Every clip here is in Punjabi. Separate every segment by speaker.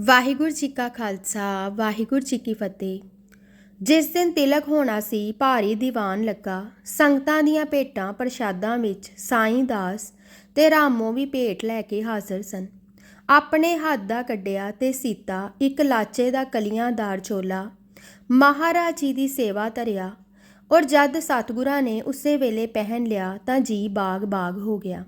Speaker 1: ਵਾਹਿਗੁਰੂ ਜੀ ਕਾ ਖਾਲਸਾ, ਵਾਹਿਗੁਰੂ ਜੀ ਕੀ ਫਤਿਹ। ਜਿਸ ਦਿਨ ਤਿਲਕ ਹੋਣਾ ਸੀ, ਭਾਰੀ ਦੀਵਾਨ ਲੱਗਾ। ਸੰਗਤਾਂ ਦੀਆਂ ਭੇਟਾਂ ਪ੍ਰਸ਼ਾਦਾਂ ਵਿੱਚ ਸਾਈਂ ਦਾਸ ਤੇ ਰਾਮੋ ਵੀ ਭੇਟ ਲੈ ਕੇ ਹਾਜ਼ਰ ਸਨ। ਆਪਣੇ ਹੱਥ ਦਾ ਕੱਢਿਆ ਤੇ ਸੀਤਾ ਇੱਕ ਲਾਚੇ ਦਾ ਕਲੀਆਂਦਾਰ ਚੋਲਾ ਮਹਾਰਾਜ ਜੀ ਦੀ ਸੇਵਾ ਧਰਿਆ ਔਰ ਜਦ ਸਤਿਗੁਰਾਂ ਨੇ ਉਸੇ ਵੇਲੇ ਪਹਿਨ ਲਿਆ ਤਾਂ ਜੀ ਬਾਗ ਬਾਗ ਹੋ ਗਿਆ।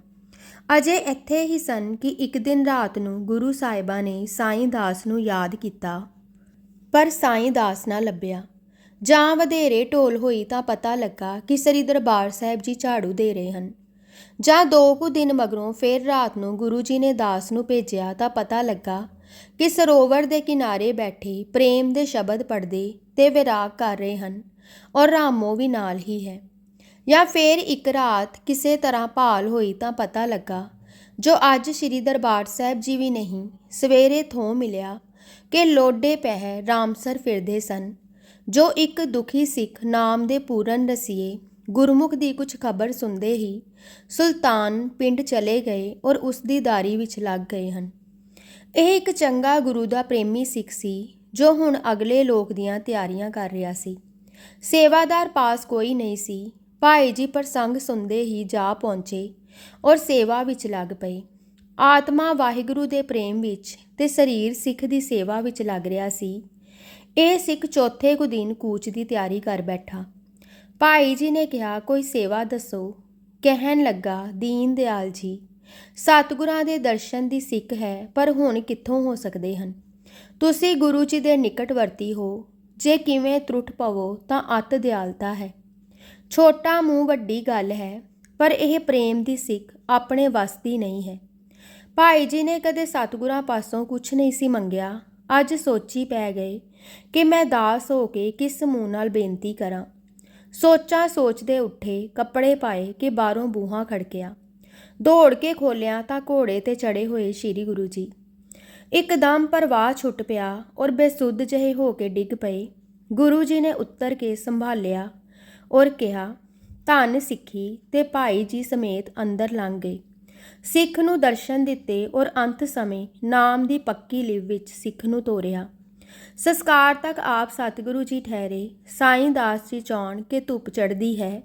Speaker 1: ਅਜੇ ਇੱਥੇ ਹੀ ਸਨ ਕਿ ਇੱਕ ਦਿਨ ਰਾਤ ਨੂੰ ਗੁਰੂ ਸਾਹਿਬਾਂ ਨੇ ਸਾਈਂ ਦਾਸ ਨੂੰ ਯਾਦ ਕੀਤਾ। ਪਰ ਸਾਈਂ ਦਾਸ ਨਾ ਲੱਭਿਆ। ਜਾਂ ਵਧੇਰੇ ਢੋਲ ਹੋਈ ਤਾਂ ਪਤਾ ਲੱਗਾ ਕਿ ਸ੍ਰੀ ਦਰਬਾਰ ਸਾਹਿਬ ਜੀ ਝਾੜੂ ਦੇ ਰਹੇ ਹਨ। ਜਾਂ ਦੋ ਕੁ ਦਿਨ ਮਗਰੋਂ ਫਿਰ ਰਾਤ ਨੂੰ ਗੁਰੂ ਜੀ ਨੇ ਦਾਸ ਨੂੰ ਭੇਜਿਆ ਤਾਂ ਪਤਾ ਲੱਗਾ ਕਿ ਸਰੋਵਰ ਦੇ ਕਿਨਾਰੇ ਬੈਠੇ ਪ੍ਰੇਮ ਦੇ ਸ਼ਬਦ ਪੜ੍ਹਦੇ ਤੇ ਵਿਰਾਗ ਕਰ ਰਹੇ ਹਨ ਔਰ ਰਾਮੋ ਵੀ ਨਾਲ ਹੀ ਹੈ। ਜਾਂ ਫਿਰ ਇੱਕ ਰਾਤ ਕਿਸੇ ਤਰ੍ਹਾਂ ਭਾਲ ਹੋਈ ਤਾਂ ਪਤਾ ਲੱਗਾ, ਜੋ ਅੱਜ ਸ੍ਰੀ ਦਰਬਾਰ ਸਾਹਿਬ ਜੀ ਵੀ ਨਹੀਂ, ਸਵੇਰੇ ਥੋਂ ਮਿਲਿਆ ਕਿ ਲੋਡੇ ਪਹਿ ਰਾਮਸਰ ਫਿਰਦੇ ਸਨ, ਜੋ ਇੱਕ ਦੁਖੀ ਸਿੱਖ ਨਾਮ ਦੇ ਪੂਰਨ ਰਸੀਏ ਗੁਰਮੁਖ ਦੀ ਕੁਝ ਖਬਰ ਸੁਣਦੇ ਹੀ ਸੁਲਤਾਨ ਪਿੰਡ ਚਲੇ ਗਏ ਔਰ ਉਸ ਦੀ ਦਾਰੀ ਵਿੱਚ ਲੱਗ ਗਏ ਹਨ। ਇਹ ਇੱਕ ਚੰਗਾ ਗੁਰੂ ਦਾ ਪ੍ਰੇਮੀ ਸਿੱਖ ਸੀ, ਜੋ ਹੁਣ ਅਗਲੇ ਲੋਕ ਦੀਆਂ ਤਿਆਰੀਆਂ ਕਰ ਰਿਹਾ ਸੀ। ਸੇਵਾਦਾਰ ਪਾਸ ਕੋਈ ਨਹੀਂ ਸੀ ਭਾਈ ਜੀ ਪ੍ਰਸੰਗ ਸੁਣਦੇ ਹੀ ਜਾ ਪਹੁੰਚੇ ਔਰ ਸੇਵਾ ਵਿੱਚ ਲੱਗ ਪਏ। ਆਤਮਾ ਵਾਹਿਗੁਰੂ ਦੇ ਪ੍ਰੇਮ ਵਿੱਚ ਤੇ ਸਰੀਰ ਸਿੱਖ ਦੀ ਸੇਵਾ ਵਿੱਚ ਲੱਗ ਰਿਹਾ ਸੀ। ਇਹ ਸਿੱਖ ਚੌਥੇ ਕੁ ਦਿਨ ਕੂਚ ਦੀ ਤਿਆਰੀ ਕਰ ਬੈਠਾ। ਭਾਈ ਜੀ ਨੇ ਕਿਹਾ, ਕੋਈ ਸੇਵਾ ਦੱਸੋ। ਕਹਿਣ ਲੱਗਾ, ਦੀਨ ਦਿਆਲ ਜੀ, ਸਤਿਗੁਰਾਂ ਦੇ ਦਰਸ਼ਨ ਦੀ ਸਿੱਖ ਹੈ, ਪਰ ਹੁਣ ਕਿੱਥੋਂ ਹੋ ਸਕਦੇ ਹਨ? ਤੁਸੀਂ ਗੁਰੂ ਜੀ ਦੇ ਨਿਕਟਵਰਤੀ ਹੋ। ਜੇ ਕਿਵੇਂ ਤਰੁੱਟ ਪਵੋ, ਤਾਂ ਅਤ ਦਿਆਲਤਾ ਹੈ। ਛੋਟਾ ਮੂੰਹ ਵੱਡੀ ਗੱਲ ਹੈ, ਪਰ ਇਹ ਪ੍ਰੇਮ ਦੀ ਸਿੱਖ ਆਪਣੇ ਵੱਸ ਦੀ ਨਹੀਂ ਹੈ। ਭਾਈ ਜੀ ਨੇ ਕਦੇ ਸਤਿਗੁਰਾਂ ਪਾਸੋਂ ਕੁਝ ਨਹੀਂ ਸੀ ਮੰਗਿਆ। ਅੱਜ ਸੋਚੀ ਪੈ ਗਏ ਕਿ ਮੈਂ ਦਾਸ ਹੋ ਕੇ ਕਿਸ ਮੂੰਹ ਨਾਲ ਬੇਨਤੀ ਕਰਾਂ। ਸੋਚਾਂ ਸੋਚਦੇ ਉੱਠੇ, ਕੱਪੜੇ ਪਾਏ ਕਿ ਬਾਹਰੋਂ ਬੂਹਾ ਖੜਕਿਆ। ਦੌੜ ਕੇ ਖੋਲਿਆ ਤਾਂ ਘੋੜੇ ਤੇ ਚੜੇ ਹੋਏ ਸ੍ਰੀ ਗੁਰੂ ਜੀ। ਇੱਕਦਮ ਪਰਵਾਹ ਛੁੱਟ ਪਿਆ ਔਰ ਬੇਸੁੱਧ ਜਿਹੇ ਹੋ ਕੇ ਡਿੱਗ ਪਏ। ਗੁਰੂ ਜੀ ਨੇ ਉੱਤਰ ਕੇ ਸੰਭਾਲਿਆ ਔਰ ਕਿਹਾ, ਧੰਨ ਸਿੱਖੀ ਤੇ ਭਾਈ ਜੀ ਸਮੇਤ ਅੰਦਰ ਲੰਘ ਗਏ। ਸਿੱਖ ਨੂੰ ਦਰਸ਼ਨ ਦਿੱਤੇ ਔਰ ਅੰਤ ਸਮੇਂ ਨਾਮ ਦੀ ਪੱਕੀ ਲਿਵ ਵਿੱਚ ਸਿੱਖ ਨੂੰ ਤੋਰਿਆ। ਸੰਸਕਾਰ ਤੱਕ ਆਪ ਸਤਿਗੁਰੂ ਜੀ ਠਹਿਰੇ। ਸਾਈਂ ਦਾਸ ਜੀ ਚਾਉਣ ਕਿ ਧੁੱਪ ਚੜਦੀ ਹੈ।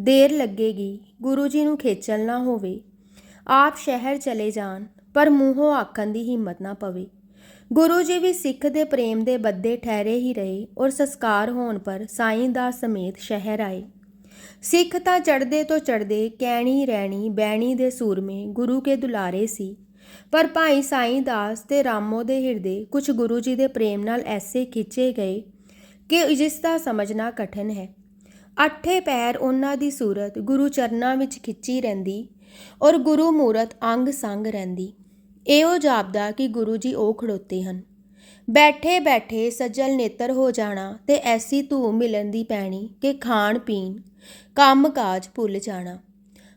Speaker 1: ਦੇਰ ਲੱਗੇਗੀ, ਗੁਰੂ ਜੀ ਨੂੰ ਖੇਚਲ ਨਾ ਹੋਵੇ। ਆਪ ਸ਼ਹਿਰ ਚਲੇ ਜਾਣ, ਪਰ ਮੂੰਹੋਂ ਆਖਣ ਦੀ ਹਿੰਮਤ ਨਾ ਪਵੇ। ਗੁਰੂ ਜੀ ਵੀ ਸਿੱਖ ਦੇ ਪ੍ਰੇਮ ਦੇ ਬੱਦੇ ਠਹਿਰੇ ਹੀ ਰਹੇ ਔਰ ਸੰਸਕਾਰ ਹੋਣ ਪਰ ਸਾਈਂ ਦਾਸ ਸਮੇਤ ਸ਼ਹਿਰ ਆਏ। ਸਿੱਖ ਤਾਂ ਚੜਦੇ ਤੋਂ ਚੜਦੇ ਕਹਿਣੀ, ਰਹਿਣੀ ਬੈਣੀ ਦੇ ਸੂਰਮੇ ਗੁਰੂ ਕੇ ਦੁਲਾਰੇ ਸੀ। ਪਰ ਭਾਈ ਸਾਈਂ ਦਾਸ ਤੇ ਰਾਮੋ ਦੇ ਹਿਰਦੇ ਕੁਝ ਗੁਰੂ ਜੀ ਦੇ ਪ੍ਰੇਮ ਨਾਲ ਐਸੇ ਖਿੱਚੇ ਗਏ ਕਿ ਜਿਸ ਦਾ ਸਮਝਣਾ ਕਠਿਨ ਹੈ। ਅੱਠੇ ਪੈਰ ਉਹਨਾਂ ਦੀ ਸੂਰਤ ਗੁਰੂ ਚਰਨਾਂ ਵਿੱਚ ਖਿੱਚੀ ਰਹਿੰਦੀ ਔਰ ਗੁਰੂ ਮੂਰਤ ਅੰਗ ਸੰਗ ਰਹਿੰਦੀ। ਇਹੋ ਜਾਪਦਾ ਕਿ ਗੁਰੂ ਜੀ ਉਹ ਖੜੋਤੇ ਹਨ। ਬੈਠੇ ਬੈਠੇ ਸੱਜਲ ਨੇਤਰ ਹੋ ਜਾਣਾ ਤੇ ਐਸੀ ਧੂਮ ਮਿਲਣ ਦੀ ਪੈਣੀ ਕਿ ਖਾਣ ਪੀਣ, ਕੰਮ ਕਾਜ ਭੁੱਲ ਜਾਣਾ।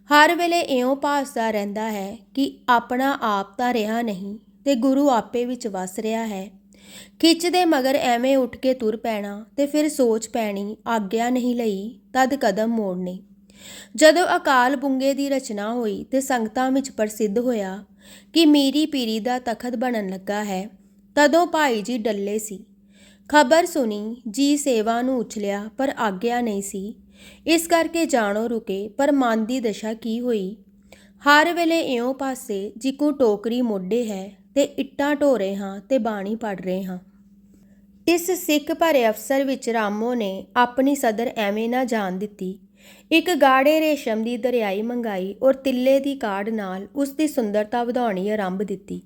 Speaker 1: ਹਰ ਵੇਲੇ ਇਉਂ ਭਾਸਦਾ ਰਹਿੰਦਾ ਹੈ ਕਿ ਆਪਣਾ ਆਪ ਤਾਂ ਰਿਹਾ ਨਹੀਂ ਤੇ ਗੁਰੂ ਆਪੇ ਵਿੱਚ ਵਸ ਰਿਹਾ ਹੈ। ਖਿੱਚ ਦੇ ਮਗਰ ਐਵੇਂ ਉੱਠ ਕੇ ਤੁਰ ਪੈਣਾ ਤੇ ਫਿਰ ਸੋਚ ਪੈਣੀ, ਆਗਿਆ ਨਹੀਂ ਲਈ, ਤਦ ਕਦਮ ਮੋੜਨੇ। ਜਦੋਂ ਅਕਾਲ ਬੁੰਗੇ ਦੀ ਰਚਨਾ ਹੋਈ ਤੇ ਸੰਗਤਾਂ ਵਿੱਚ ਪ੍ਰਸਿੱਧ ਹੋਇਆ ਕਿ ਮੀਰੀ ਪੀਰੀ ਦਾ ਤਖਤ ਬਣਨ ਲੱਗਾ ਹੈ। ਤਦੋਂ ਭਾਈ ਜੀ ਡੱਲੇ ਸੀ। ਖਬਰ ਸੁਣੀ, ਜੀ ਸੇਵਾ ਨੂੰ ਉਛਲਿਆ, ਪਰ ਆਗਿਆ ਨਹੀਂ ਸੀ। ਇਸ ਕਰਕੇ ਜਾਣੋ ਰੁਕੇ, ਪਰ ਮਨ ਦੀ ਦਸ਼ਾ ਕੀ ਹੋਈ? ਹਰ ਵੇਲੇ ਇਉਂ ਪਾਸੇ ਜਿਕੂ ਟੋਕਰੀ ਮੋਢੇ ਹੈ, ਤੇ ਇੱਟਾਂ ਢੋ ਰਹੇ ਹਾਂ, ਤੇ ਬਾਣੀ ਪੜ ਰਹੇ ਹਾਂ। ਇਸ ਸਿੱਖ ਭਰੇ ਅਫਸਰ ਵਿੱਚ ਰਾਮੋ ਨੇ ਆਪਣੀ ਸਦਰ ਐਵੇਂ ਨਾ ਜਾਣ ਦਿੱਤੀ। ਇੱਕ ਗਾੜੇ ਰੇਸ਼ਮ ਦੀ ਦਰਿਆਈ ਮੰਗਾਈ ਔਰ ਤਿੱਲੇ ਦੀ ਕਾੜ ਨਾਲ ਉਸ ਦੀ ਸੁੰਦਰਤਾ ਵਧਾਉਣੀ ਆਰੰਭ ਦਿੱਤੀ।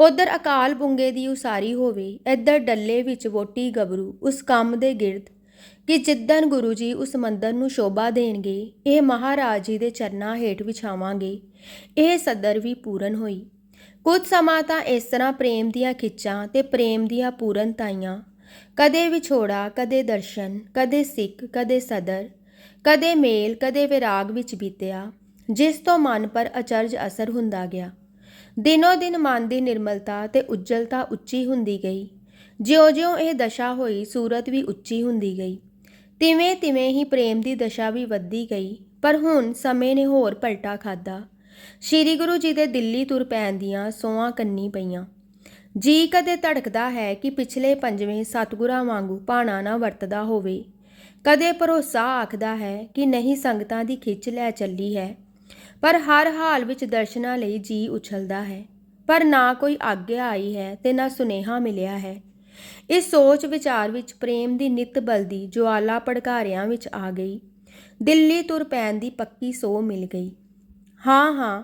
Speaker 1: ਉਧਰ ਅਕਾਲ ਬੁੰਗੇ ਦੀ ਉਸਾਰੀ ਹੋਵੇ, ਇੱਧਰ ਡੱਲੇ ਵਿੱਚ ਵੋਟੀ ਗਬਰੂ ਉਸ ਕੰਮ ਦੇ ਗਿਰਦ, ਕਿ ਜਿੱਦਨ ਗੁਰੂ ਜੀ ਉਸ ਮੰਦਰ ਨੂੰ ਸ਼ੋਭਾ ਦੇਣਗੇ, ਇਹ ਮਹਾਰਾਜ ਜੀ ਦੇ ਚਰਨਾਂ ਹੇਠ ਵਿਛਾਵਾਂਗੇ, ਇਹ ਸਦਰ ਵੀ ਪੂਰਨ ਹੋਈ। ਕੁਝ ਸਮਾਂ ਤਾਂ ਇਸ ਤਰ੍ਹਾਂ ਪ੍ਰੇਮ ਦੀਆਂ ਖਿੱਚਾਂ ਤੇ ਪ੍ਰੇਮ ਦੀਆਂ ਪੂਰਨਤਾਈਆਂ ਕਦੇ ਵਿਛੋੜਾ, ਕਦੇ ਦਰਸ਼ਨ, ਕਦੇ ਸਿੱਖ, ਕਦੇ ਸਦਰ ਕਦੇ ਮੇਲ, ਕਦੇ ਵਿਰਾਗ ਵਿੱਚ ਬੀਤਿਆ, ਜਿਸ ਤੋਂ ਮਨ ਪਰ ਅਚਰਜ ਅਸਰ ਹੁੰਦਾ ਗਿਆ। ਦਿਨੋ ਦਿਨ ਮਨ ਦੀ ਨਿਰਮਲਤਾ ਤੇ ਉਜਲਤਾ ਉੱਚੀ ਹੁੰਦੀ ਗਈ। ਜਿਉਂ-ਜਿਉਂ ਇਹ ਦਸ਼ਾ ਹੋਈ, ਸੂਰਤ ਵੀ ਉੱਚੀ ਹੁੰਦੀ ਗਈ। ਤਿਵੇਂ ਤਿਵੇਂ ਹੀ ਪ੍ਰੇਮ ਦੀ ਦਸ਼ਾ ਵੀ ਵੱਧਦੀ ਗਈ, ਪਰ ਹੁਣ ਸਮੇਂ ਨੇ ਹੋਰ ਪਲਟਾ ਖਾਦਾ ਸ਼੍ਰੀ ਗੁਰੂ ਜੀ ਦੇ ਦਿੱਲੀ ਤੁਰ ਪੈਣ ਦੀਆਂ ਸੋਹਾਂ ਕੰਨੀ ਪਈਆਂ। ਜੀ ਕਦੇ ਧੜਕਦਾ ਹੈ ਕਿ ਪਿਛਲੇ ਪੰਜਵੇਂ ਸਤਿਗੁਰਾਂ ਵਾਂਗੂ ਭਾਣਾ ਨਾ ਵਰਤਦਾ ਹੋਵੇ। ਕਦੇ ਭਰੋਸਾ ਆਖਦਾ ਹੈ ਕਿ ਨਹੀਂ ਸੰਗਤਾਂ ਦੀ ਖਿੱਚ ਲੈ ਚੱਲੀ ਹੈ, ਪਰ ਹਰ ਹਾਲ ਵਿੱਚ ਦਰਸ਼ਨਾਂ ਲਈ ਜੀ ਉਛਲਦਾ ਹੈ, ਪਰ ਨਾ ਕੋਈ ਆਗਿਆ ਆਈ ਹੈ ਤੇ ਨਾ ਸੁਨੇਹਾ ਮਿਲਿਆ ਹੈ। ਇਸ ਸੋਚ ਵਿਚਾਰ ਵਿੱਚ ਪ੍ਰੇਮ ਦੀ ਨਿਤ ਬਲਦੀ ਜਵਾਲਾ ਭੜਕਾਰਿਆਂ ਵਿੱਚ ਆ ਗਈ। ਦਿੱਲੀ ਤੁਰ ਪੈਣ ਦੀ ਪੱਕੀ ਸੋ ਮਿਲ ਗਈ। ਹਾਂ ਹਾਂ,